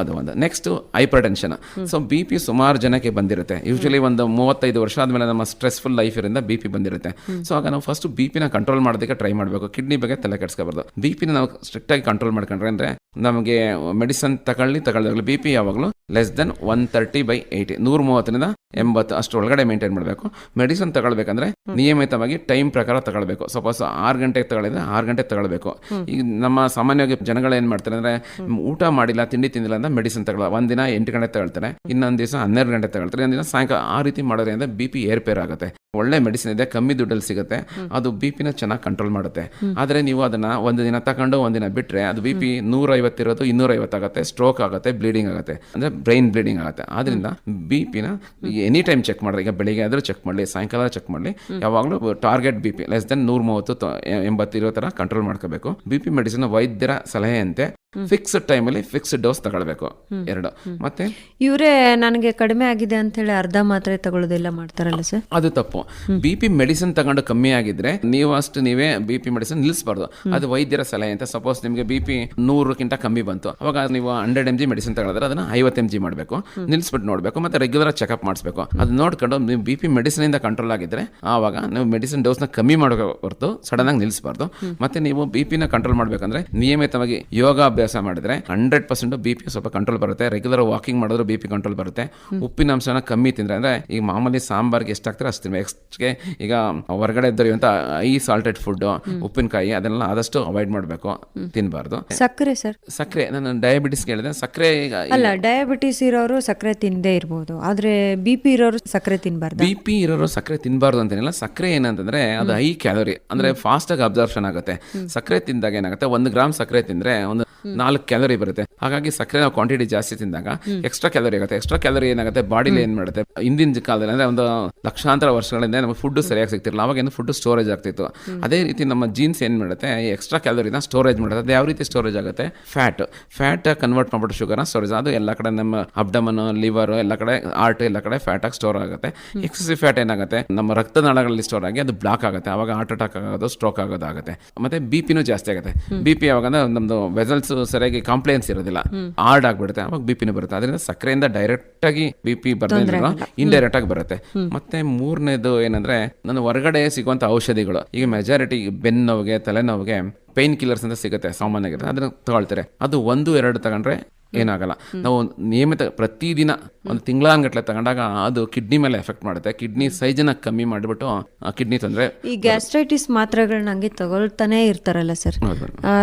ಅದು ಒಂದು. Next hypertension so B P ಸುಮಾರು ಜನಕ್ಕೆ ಬಂದಿರುತ್ತೆ. ಯೂಶಲಿ ಒಂದು ಮೂವತ್ತೈದು ವರ್ಷ ಆದ್ಮೇಲೆ ನಮ್ಮ ಸ್ಟ್ರೆಸ್ಫುಲ್ ಲೈಫ್ ಇರಿಂದ ಬಿ ಪಿ ಬಂದಿರುತ್ತೆ. ಸೊ ಆಗ ನಾವು ಫಸ್ಟ್ ಬಿ ಪಿನ ಕಂಟ್ರೋಲ್ ಮಾಡೋದಕ್ಕೆ ಟ್ರೈ ಮಾಡಬೇಕು. ಕಿಡ್ನಿ ಬಗ್ಗೆ ತಲೆ ಕೆಡಿಸ್ಕೋಬಾರ್ದು. ಬಿ ಪಿನ ನಾವು ಸ್ಟ್ರಿಕ್ಟ್ ಆಗಿ ಕಂಟ್ರೋಲ್ ಮಾಡ್ಕೊಂಡ್ರೆ ಅಂದ್ರೆ ನಮಗೆ ಮೆಡಿಸನ್ ತಗೊಳ್ಳಿ ತಗೊಳ್ಳಿ ಬಿ ಪಿ ಯಾವಾಗಲೂ less than one thirty by eighty ನೂರ ಮೂವತ್ತರಿಂದ ಎಂಬತ್ತು ಅಷ್ಟು ಒಳಗಡೆ ಮೇಂಟೈನ್ ಮಾಡಬೇಕು. ಮೆಡಿಸನ್ ತಗೊಳ್ಬೇಕಂದ್ರೆ ನಿಯಮಿತವಾಗಿ ಟೈಮ್ ಪ್ರಕಾರ ತಗೊಳ್ಬೇಕು. ಸಪೋಸ್ ಆರು ಗಂಟೆಗೆ ತಗೊಳ್ಳಿದ್ರೆ ಆರು ಗಂಟೆಗೆ ತಗೊಳ್ಬೇಕು. ಈಗ ನಮ್ಮ ಸಾಮಾನ್ಯವಾಗಿ ಜನಗಳು ಏನು ಮಾಡ್ತಾರೆ ಅಂದ್ರೆ, ಊಟ ಮಾಡಿಲ್ಲ ತಿಂಡಿ ತಿಂದಿಲ್ಲ ಅಂತ ಮೆಡಿಸಿನ್ ತಗೊಳ್ಳ. ಒಂದಿನ ಎಂಟು ಗಂಟೆ ತಗೊಳ್ತಾರೆ ಇನ್ನೊಂದು ದಿವಸ ಹನ್ನೆರಡು ಗಂಟೆ ತಗೊಳ್ತಾರೆ. ಒಂದಿನ ದಿನ ಸಾಯಂಕಾಲ ಆ ರೀತಿ ಮಾಡೋದ್ರಿಂದ ಬಿ ಪಿ ಏರ್ಪೇರ್ ಆಗುತ್ತೆ. ಒಳ್ಳೆ ಮೆಡಿಸಿನ್ ಇದೆ ಕಮ್ಮಿ ದುಡ್ಡಲ್ಲಿ ಸಿಗುತ್ತೆ. ಅದು ಬಿ ಪಿನ ಚೆನ್ನಾಗಿ ಕಂಟ್ರೋಲ್ ಮಾಡುತ್ತೆ. ಆದರೆ ನೀವು ಅದನ್ನ ಒಂದು ದಿನ ತಗೊಂಡು ಒಂದಿನ ಬಿಟ್ಟರೆ ಅದು ಬಿ ಪಿ ನೂರ ಐವತ್ತಿರೋದು ಇನ್ನೂರ ಐವತ್ತಾಗುತ್ತೆ ಸ್ಟ್ರೋಕ್ ಆಗುತ್ತೆ ಬ್ಲೀಡಿಂಗ್ ಆಗುತ್ತೆ. ಅಂದ್ರೆ ಬ್ರೈನ್ ಬ್ಲೀಡಿಂಗ್ ಆಗುತ್ತೆ. ಆದ್ರಿಂದ ಬಿ ಪಿನ ಎನಿ ಟೈಮ್ ಚೆಕ್ ಮಾಡಿದ್ರೆ ಈಗ ಬೆಳಿಗ್ಗೆ ಆದರೂ ಚೆಕ್ ಮಾಡಲಿ ಸಾಯಂಕಾಲ ಚೆಕ್ ಮಾಡಲಿ. ಯಾವಾಗಲೂ target B P less than ನೂರ ಮೂವತ್ತು ಎಂಬತ್ತಿರೋ ಥರ ಕಂಟ್ರೋಲ್ ಮಾಡ್ಕೋಬೇಕು. ಬಿ ಪಿ ಮೆಡಿಸಿನ್ ವೈದ್ಯರ ಸಲಹೆಯಂತೆ ಫಿಕ್ಸ್ಡ್ ಟೈಮಲ್ಲಿ ಫಿಕ್ಸ್ಡ್ ಡೋಸ್ ತಗೊಳ್ಬೇಕು. ಎರಡು. ಮತ್ತೆ? ಇವರೇ ನನಗೆ ಕಡಿಮೆ ಆಗಿದೆ ಅಂತ ಹೇಳಿ ಅರ್ಧ ಮಾತ್ರೆ ತಗೊಳ್ಳೋದೆಲ್ಲ ಮಾಡ್ತಾರಲ್ಲ ಸರ್ ಅದು ತಪ್ಪು. ಬಿ ಪಿ ಮೆಡಿಸಿನ್ ತಗೊಂಡು ಕಮ್ಮಿ ಆಗಿದ್ರೆ ನೀವು ಅಷ್ಟು ನೀವೇ ಬಿ ಪಿ ಮೆಡಿಸಿನ್ ನಿಲ್ಲಿಸಬಾರ್ದು ಅದು ವೈದ್ಯರ ಸಲಹೆ ಅಂತ ಸಪೋಸ್ ನಿಮಗೆ ಬಿ ಪಿ ನೂರಕ್ಕಿಂತ ಕಮ್ಮಿ ಬಂತು. ಅವಾಗ ನೀವು ಹಂಡ್ರೆಡ್ ಎಂ ಜಿ ಮೆಡಿಸಿನ್ ತಗೊಳಿದ್ರೆ ಅದನ್ನ ಐವತ್ತು ಎಂ ಜಿ ಮಾಡಬೇಕು. ನಿಲ್ಲಿಸ್ಬಿಟ್ಟು ನೋಡಬೇಕು ಮತ್ತೆ ರೆಗ್ಯುಲರ್ ಚೆಕಪ್ ಮಾಡಿಸ್ಬೇಕು. ಅದು ನೋಡ್ಕೊಂಡು ನೀವು ಬಿ ಪಿ ಮೆಡಿಸಿನ್ ಇಂದ ಕಂಟ್ರೋಲ್ ಆಗಿದ್ರೆ ಆವಾಗ ನೀವು ಮೆಡಿಸಿನ್ ಡೋಸ್ನ ಕಮ್ಮಿ ಮಾಡೋ ಹೊರತು ಸಡನ್ ಆಗಿ ನಿಲ್ಲಿಸಬಾರ್ದು ಮತ್ತೆ ನೀವು ಬಿ ಪಿನ ಕಂಟ್ರೋಲ್ ಮಾಡಬೇಕಂದ್ರೆ ನಿಯಮಿತವಾಗಿ ಯೋಗಾಭ್ಯಾಸ ಮಾಡಿದ್ರೆ ಹಂಡ್ರೆಡ್ ಪರ್ಸೆಂಟ್ ಬಿ ಪಿ ಸ್ವಲ್ಪ ಕಂಟ್ರೋಲ್ ಬರುತ್ತೆ. ರೆಗ್ಯುಲರ್ ವಾಕಿಂಗ್ ಮಾಡಿದ್ರೆ ಬಿ ಪಿ ಕಂಟ್ರೋಲ್ ಬರುತ್ತೆ. ಉಪ್ಪಿನ ಅಂಶನ ಕಮ್ಮಿ ತಿಂದ್ರೆ ಅಂದ್ರೆ ಈಗ ಮಾಮೂಲಿ ಸಾಂಬಾರ್ಗೆ ಎಷ್ಟಾಗ್ತಾರೆ ಅಷ್ಟು ಎಕ್ಸ್ಟ್ಗೆ ಈಗ ಹೊರಗಡೆ ದೊರೆಯುವಂತ ಐ ಸಾಲ್ಟೆಡ್ ಫುಡ್ ಉಪ್ಪಿನಕಾಯಿ ಅದನ್ನೆಲ್ಲ ಆದಷ್ಟು ಅವಾಯ್ಡ್ ಮಾಡಬೇಕು. ತಿನ್ನಬಾರ್ದು ಸಕ್ಕರೆ ಸರ್. ಸಕ್ಕರೆ ನಾನು ಡಯಾಬಿಟಿಸ್ ಕೇಳಿದೆ. ಸಕ್ಕರೆ ಈಗ ಅಲ್ಲ ಡಯಾಬಿಟಿಸ್ ಇರೋರು ಸಕ್ಕರೆ ತಿಂದೇ ಇರ್ಬೋದು. ಆದ್ರೆ ಬಿ ಪಿ ಇರೋರು ಸಕ್ಕರೆ ತಿನ್ಬಾರ್ದು? ಬಿ ಪಿ ಇರೋರು ಸಕ್ಕರೆ ತಿನ್ನಬಾರ್ದು ಅಂತೇನಿಲ್ಲ. ಸಕ್ಕರೆ ಏನಂತಂದ್ರೆ ಅದು ಹೈ ಕ್ಯಾಲೋರಿ ಅಂದ್ರೆ ಫಾಸ್ಟ್ ಆಗಿ ಅಬ್ಸರ್ಪ್ಷನ್ ಆಗುತ್ತೆ. ಸಕ್ಕರೆ ತಿಂದಾಗ ಏನಾಗುತ್ತೆ? ಒಂದು ಗ್ರಾಮ್ ಸಕ್ಕರೆ ತಿಂದ್ರೆ ಒಂದು ನಾಲ್ಕು ಕ್ಯಾಲರಿ ಬರುತ್ತೆ. ಹಾಗಾಗಿ ಸಕ್ಕರೆ ನಾವು ಕ್ವಾಂಟಿಟಿ ಜಾಸ್ತಿ ತಿಂದಾಗ ಎಕ್ಸ್ಟ್ರಾ ಕ್ಯಾಲರಿ ಆಗುತ್ತೆ. ಎಕ್ಸ್ಟ್ರಾ ಕ್ಯಾಲರಿ ಏನಾಗುತ್ತೆ? ಬಾಡಿಲಿ ಏನ್ ಮಾಡುತ್ತೆ? ಹಿಂದಿನ ಕಾಲದಲ್ಲಿ ಅಂದ್ರೆ ಒಂದು ಲಕ್ಷಾಂತರ ವರ್ಷಗಳಿಂದ ನಮಗೆ ಫುಡ್ ಸರಿಯಾಗಿ ಸಿಗ್ತಿರಲಿಲ್ಲ. ಅವಾಗ ಏನು ಫುಡ್ ಸ್ಟೋರೇಜ್ ಆಗ್ತಿತ್ತು. ಅದೇ ರೀತಿ ನಮ್ಮ ಜೀನ್ಸ್ ಏನ್ ಮಾಡುತ್ತೆ? ಈ ಎಕ್ಸ್ಟ್ರಾ ಕ್ಯಾಲರಿನ ಸ್ಟೋರೇಜ್ ಮಾಡುತ್ತೆ. ಅದು ಯಾವ ರೀತಿ ಸ್ಟೋರೇಜ್ ಆಗುತ್ತೆ? ಫ್ಯಾಟ್ ಫ್ಯಾಟ್ ಕನ್ವರ್ಟ್ ಮಾಡ್ಬಿಟ್ಟು ಶುಗರ್ನ ಸ್ಟೋರೇಜ್ ಅದು ಎಲ್ಲ ಕಡೆ ನಮ್ಮ ಅಬ್ಡಮನ್ ಲಿವರ್ ಎಲ್ಲ ಕಡೆ ಆರ್ಟ್ ಎಲ್ಲ ಕಡೆ ಫ್ಯಾಟ್ ಆಗಿ ಸ್ಟೋರ್ ಆಗುತ್ತೆ. ಎಕ್ಸಸಿವ್ ಫ್ಯಾಟ್ ಏನಾಗುತ್ತೆ? ನಮ್ಮ ರಕ್ತನಾಳಗಳಲ್ಲಿ ಸ್ಟೋರ್ ಆಗಿ ಅದು ಬ್ಲಾಕ್ ಆಗುತ್ತೆ. ಅವಾಗ ಹಾರ್ಟ್ ಅಟ್ಯಾಕ್ ಆಗೋದು ಸ್ಟ್ರೋಕ್ ಆಗೋದಾಗುತ್ತೆ. ಮತ್ತೆ ಬಿ ಪಿನೂ ಜಾಸ್ತಿ ಆಗುತ್ತೆ. ಬಿ ಪಿ ಯಾವಾಗ ಅಂದ್ರೆ ನಮ್ದು ವೆಸಲ್ಸ್ ಸರಿಯಾಗಿ ಕಾಂಪ್ಲೇನ್ಸ್ ಇರೋದಿಲ್ಲ. ಹಾರ್ಡ್ ಆಗಿಬಿಡುತ್ತೆ. ಅವಾಗ ಬಿ ಪಿನೂ ಬರುತ್ತೆ. ಅದರಿಂದ ಸಕ್ಕರೆಯಿಂದ ಡೈರೆಕ್ಟ್ ಆಗಿ ಬಿ ಪಿ ಬರ್ತಾ ಇಂಡೈರೆಕ್ಟ್ ಆಗಿ ಬರುತ್ತೆ. ಮತ್ತೆ ಮೂರನೇದು ಏನಂದ್ರೆ ನನ್ನ ಹೊರಗಡೆ ಸಿಗುವಂತ ಔಷಧಿಗಳು. ಈಗ ಮೆಜಾರಿಟಿ ಬೆನ್ ನೋವಿಗೆ ತಲೆನೋವಿಗೆ ಪೈನ್ ಕಿಲ್ಲರ್ಸ್ ಅಂತ ಸಿಗುತ್ತೆ ಸಾಮಾನ್ಯವಾಗಿ. ಅದನ್ನ ತಗೊಳ್ತಾರೆ. ಅದು ಒಂದು ಎರಡು ತಗೊಂಡ್ರೆ ಏನಾಗಲ್ಲ. ನಾವು ನಿಯಮಿತ ಪ್ರತಿದಿನ ಒಂದು ತಿಂಗಳಾಂಗಟ್ಲೆ ತಗೊಂಡಾಗ ಅದು ಕಿಡ್ನಿ ಮೇಲೆ ಎಫೆಕ್ಟ್ ಮಾಡುತ್ತೆ. ಕಿಡ್ನಿ ಸೈಜನ್ನ ಕಮ್ಮಿ ಮಾಡಿಬಿಟ್ಟು ಕಿಡ್ನಿ ತೊಂದರೆ ಈ ಗ್ಯಾಸ್ಟ್ರೈಟಿಸ್ ಮಾತ್ರೆಗಳನ್ನ ಹಂಗೆ ತಗೊಳ್ತಾನೆ ಇರ್ತಾರಲ್ಲ ಸರ್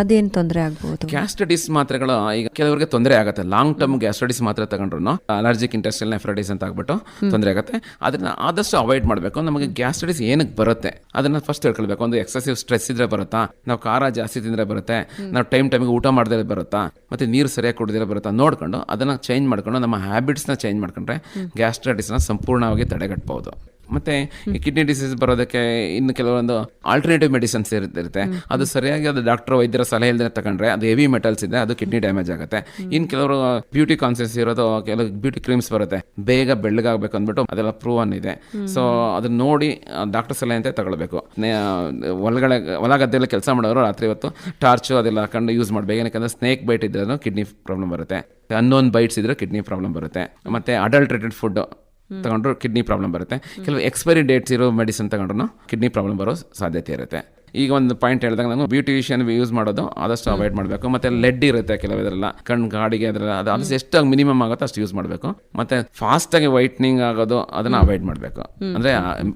ಅದೇನ್ ತೊಂದರೆ ಆಗ್ಬೋದು? ಗ್ಯಾಸ್ಟ್ರೈಟಿಸ್ ಮಾತ್ರೆಗಳು ಈಗ ಕೆಲವರಿಗೆ ತೊಂದರೆ ಆಗುತ್ತೆ. ಲಾಂಗ್ ಟರ್ಮ್ ಗ್ಯಾಸ್ಟ್ರೈಟಿಸ್ ಮಾತ್ರೆ ತಗೊಂಡ್ರು ಅಲರ್ಜಿಕ್ ಇಂಟೆಸ್ಟಲ್ ನೆಫ್ರೈಟಿಸ್ ಅಂತ ಆಗ್ಬಿಟ್ಟು ತೊಂದರೆ ಆಗುತ್ತೆ. ಅದನ್ನ ಆದಷ್ಟು ಅವಾಯ್ಡ್ ಮಾಡಬೇಕು. ನಮಗೆ ಗ್ಯಾಸ್ಟ್ರೈಟಿಸ್ ಏನಕ್ಕೆ ಬರುತ್ತೆ? ಅದನ್ನ ಫಸ್ಟ್ ಹೇಳ್ಕೊಳ್ಬೇಕು ಒಂದು ಎಕ್ಸೆಸಿವ್ ಸ್ಟ್ರೆಸ್ ಇದ್ರೆ ಬರುತ್ತಾ? ನಾವು ಖಾರ ಜಾಸ್ತಿ ತಿಂದ್ರೆ ಬರುತ್ತೆ? ನಾವು ಟೈಮ್ ಟೈಮಿಗೆ ಊಟ ಮಾಡದೇ ಬರುತ್ತಾ? ಮತ್ತೆ ನೀರು ಸರಿಯಾಗಿ ಕುಡಿದ್ರೆ ಬರುತ್ತಾ? ನೋಡ್ಕೊಂಡು ಅದನ್ನು ಚೇಂಜ್ ಮಾಡ್ಕೊಂಡು ನಮ್ಮ ಹ್ಯಾಬಿಟ್ಸ್ನ ಚೇಂಜ್ ಮಾಡ್ಕೊಂಡ್ರೆ ಗ್ಯಾಸ್ಟ್ರೈಟಿಸ್ನ ಸಂಪೂರ್ಣವಾಗಿ ತಡೆಗಟ್ಟಬಹುದು ಮತ್ತೆ ಈ ಕಿಡ್ನಿ ಡಿಸೀಸ್ ಬರೋದಕ್ಕೆ ಇನ್ನು ಕೆಲವೊಂದು ಆಲ್ಟರ್ನೇಟಿವ್ ಮೆಡಿಸಿನ್ಸ್ ಇರುತ್ತೆ. ಅದು ಸರಿಯಾಗಿ ಅದು ಡಾಕ್ಟರ್ ವೈದ್ಯರ ಸಲಹೆ ಇಲ್ಲದೆ ತಗೊಂಡ್ರೆ ಅದು ಹೆವಿ ಮೆಟಲ್ಸ್ ಇದೆ ಅದು ಕಿಡ್ನಿ ಡ್ಯಾಮೇಜ್ ಆಗುತ್ತೆ. ಇನ್ನು ಕೆಲವರು ಬ್ಯೂಟಿ ಕಾನ್ಸಿಯಸ್ ಇರೋದು ಕೆಲವು ಬ್ಯೂಟಿ ಕ್ರೀಮ್ಸ್ ಬರುತ್ತೆ. ಬೇಗ ಬೆಳ್ಳಗಾಗಬೇಕು ಅಂದ್ಬಿಟ್ಟು ಅದೆಲ್ಲ ಪ್ರೂವ್ ಇದೆ. ಸೊ ಅದನ್ನ ನೋಡಿ ಡಾಕ್ಟರ್ ಸಲಹೆ ಅಂತ ತಗೊಳ್ಬೇಕು. ಒಳಗಡೆ ಹೊಲ ಗದ್ದೆಲ್ಲ ಕೆಲಸ ಮಾಡೋರು ರಾತ್ರಿ ಹೊತ್ತು ಟಾರ್ಚು ಅದೆಲ್ಲ ಹಾಕೊಂಡು ಯೂಸ್ ಮಾಡಬೇಕು. ಏನಕ್ಕೆ ಸ್ನೇಕ್ ಬೈಟ್ ಇದ್ರೂ ಕಿಡ್ನಿ ಪ್ರಾಬ್ಲಮ್ ಬರುತ್ತೆ. ಅನ್ನೋನ್ ಬೈಟ್ಸ್ ಇದ್ರೆ ಕಿಡ್ನಿ ಪ್ರಾಬ್ಲಮ್ ಬರುತ್ತೆ. ಮತ್ತೆ ಅಡಲ್ಟ್ರೇಟೆಡ್ ಫುಡ್ ತಗೊಂಡ್ರು ಕಿಡ್ನಿ ಪ್ರಾಬ್ಲಮ್ ಬರುತ್ತೆ. ಕೆಲವು ಎಕ್ಸ್ಪೈರಿ ಡೇಟ್ಸ್ ಇರೋ ಮೆಡಿಸಿನ್ ತಗೊಂಡ್ರು ಕಿಡ್ನಿ ಪ್ರಾಬ್ಲಮ್ ಬರೋ ಸಾಧ್ಯತೆ ಇರುತ್ತೆ. ಈಗ ಒಂದು ಪಾಯಿಂಟ್ ಹೇಳಿದಾಗ ನಾನು ಬ್ಯೂಟಿಷಿಯನ್ ಯೂಸ್ ಮಾಡೋದು ಆದಷ್ಟು ಅವಾಯ್ಡ್ ಮಾಡಬೇಕು. ಮತ್ತೆ ಲೆಡ್ ಇರುತ್ತೆ ಕೆಲವು ಇದರೆಲ್ಲ ಕಣ್ ಗಾಡಿಗೆ ಅದೆಲ್ಲ ಅದು ಎಷ್ಟು ಮಿನಿಮಮ್ ಆಗುತ್ತೋ ಅಷ್ಟು ಯೂಸ್ ಮಾಡಬೇಕು. ಮತ್ತೆ ಫಾಸ್ಟ್ ಆಗಿ ವೈಟ್ನಿಂಗ್ ಆಗೋದು ಅದನ್ನ ಅವಾಯ್ಡ್ ಮಾಡಬೇಕು. ಅಂದ್ರೆ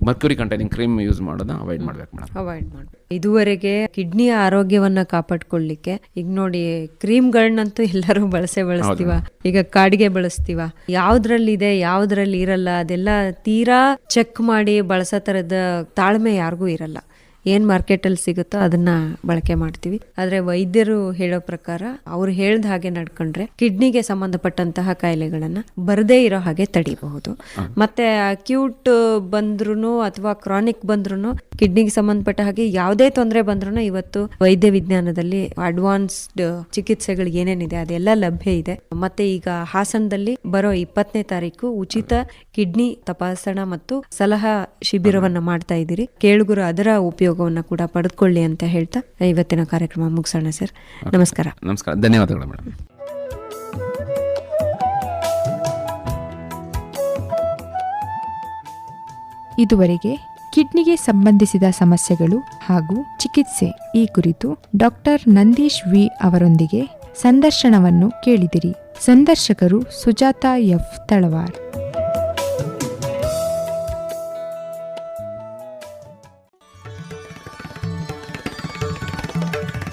ಮರ್ಕ್ಯೂರಿ ಕಂಟೈನಿಂಗ್ ಕ್ರೀಮ್ ಯೂಸ್ ಮಾಡೋದನ್ನ ಅವಾಯ್ಡ್ ಮಾಡಬೇಕು ಮೇಡಮ್. ಅವಾಯ್ಡ್ ಮಾಡಬೇಕು. ಇದುವರೆಗೆ ಕಿಡ್ನಿಯ ಆರೋಗ್ಯವನ್ನ ಕಾಪಾಡ್ಕೊಳ್ಳಿಕ್ಕೆ ಈಗ ನೋಡಿ ಕ್ರೀಮ್ಗಳನ್ನಂತೂ ಎಲ್ಲರೂ ಬಳಸೇ ಬಳಸ್ತೀವ. ಈಗ ಕಾಡಿಗೆ ಬಳಸ್ತೀವ. ಯಾವ್ದ್ರಲ್ಲಿದೆ ಯಾವ್ದ್ರಲ್ಲಿ ಇರಲ್ಲ ಅದೆಲ್ಲ ತೀರಾ ಚೆಕ್ ಮಾಡಿ ಬಳಸೋ ತರದ ತಾಳ್ಮೆ ಯಾರಿಗೂ ಇರಲ್ಲ. ಏನ್ ಮಾರ್ಕೆಟ್ ಅಲ್ಲಿ ಸಿಗುತ್ತೋ ಅದನ್ನ ಬಳಕೆ ಮಾಡ್ತೀವಿ. ಆದ್ರೆ ವೈದ್ಯರು ಹೇಳೋ ಪ್ರಕಾರ ಅವ್ರು ಹೇಳ್ದ ಹಾಗೆ ನಡ್ಕೊಂಡ್ರೆ ಕಿಡ್ನಿಗೆ ಸಂಬಂಧಪಟ್ಟಂತಹ ಕಾಯಿಲೆಗಳನ್ನ ಬರದೇ ಇರೋ ಹಾಗೆ ತಡಿಬಹುದು. ಮತ್ತೆ ಅಕ್ಯೂಟ್ ಬಂದ್ರು ಅಥವಾ ಕ್ರಾನಿಕ್ ಬಂದ್ರು ಕಿಡ್ನಿಗೆ ಸಂಬಂಧಪಟ್ಟ ಹಾಗೆ ಯಾವುದೇ ತೊಂದರೆ ಬಂದ್ರು ಇವತ್ತು ವೈದ್ಯ ವಿಜ್ಞಾನದಲ್ಲಿ ಅಡ್ವಾನ್ಸ್ಡ್ ಚಿಕಿತ್ಸೆಗಳು ಏನೇನಿದೆ ಅದೆಲ್ಲ ಲಭ್ಯ ಇದೆ. ಮತ್ತೆ ಈಗ ಹಾಸನದಲ್ಲಿ ಬರೋ ಇಪ್ಪತ್ತನೇ ತಾರೀಕು ಉಚಿತ ಕಿಡ್ನಿ ತಪಾಸಣಾ ಮತ್ತು ಸಲಹಾ ಶಿಬಿರವನ್ನ ಮಾಡ್ತಾ ಇದ್ದೀರಿ. ಕೇಳುಗರು ಅದರ ಉಪಯೋಗವನ್ನ ಕೂಡ ಪಡೆದುಕೊಳ್ಳಿ ಅಂತ ಹೇಳ್ತಾ ಇವತ್ತಿನ ಕಾರ್ಯಕ್ರಮ ಮುಗಿಸೋಣ ಸರ್. ನಮಸ್ಕಾರ. ನಮಸ್ಕಾರ. ಧನ್ಯವಾದಗಳು ಮೇಡಮ್. ಇದುವರೆಗೆ ಕಿಡ್ನಿಗೆ ಸಂಬಂಧಿಸಿದ ಸಮಸ್ಯೆಗಳು ಹಾಗೂ ಚಿಕಿತ್ಸೆ ಈ ಕುರಿತು ಡಾಕ್ಟರ್ ನಂದೀಶ್ ವಿ ಅವರೊಂದಿಗೆ ಸಂದರ್ಶನವನ್ನು ಕೇಳಿದಿರಿ. ಸಂದರ್ಶಕರು ಸುಜಾತಾ ಎಫ್ ತಳವಾರ್.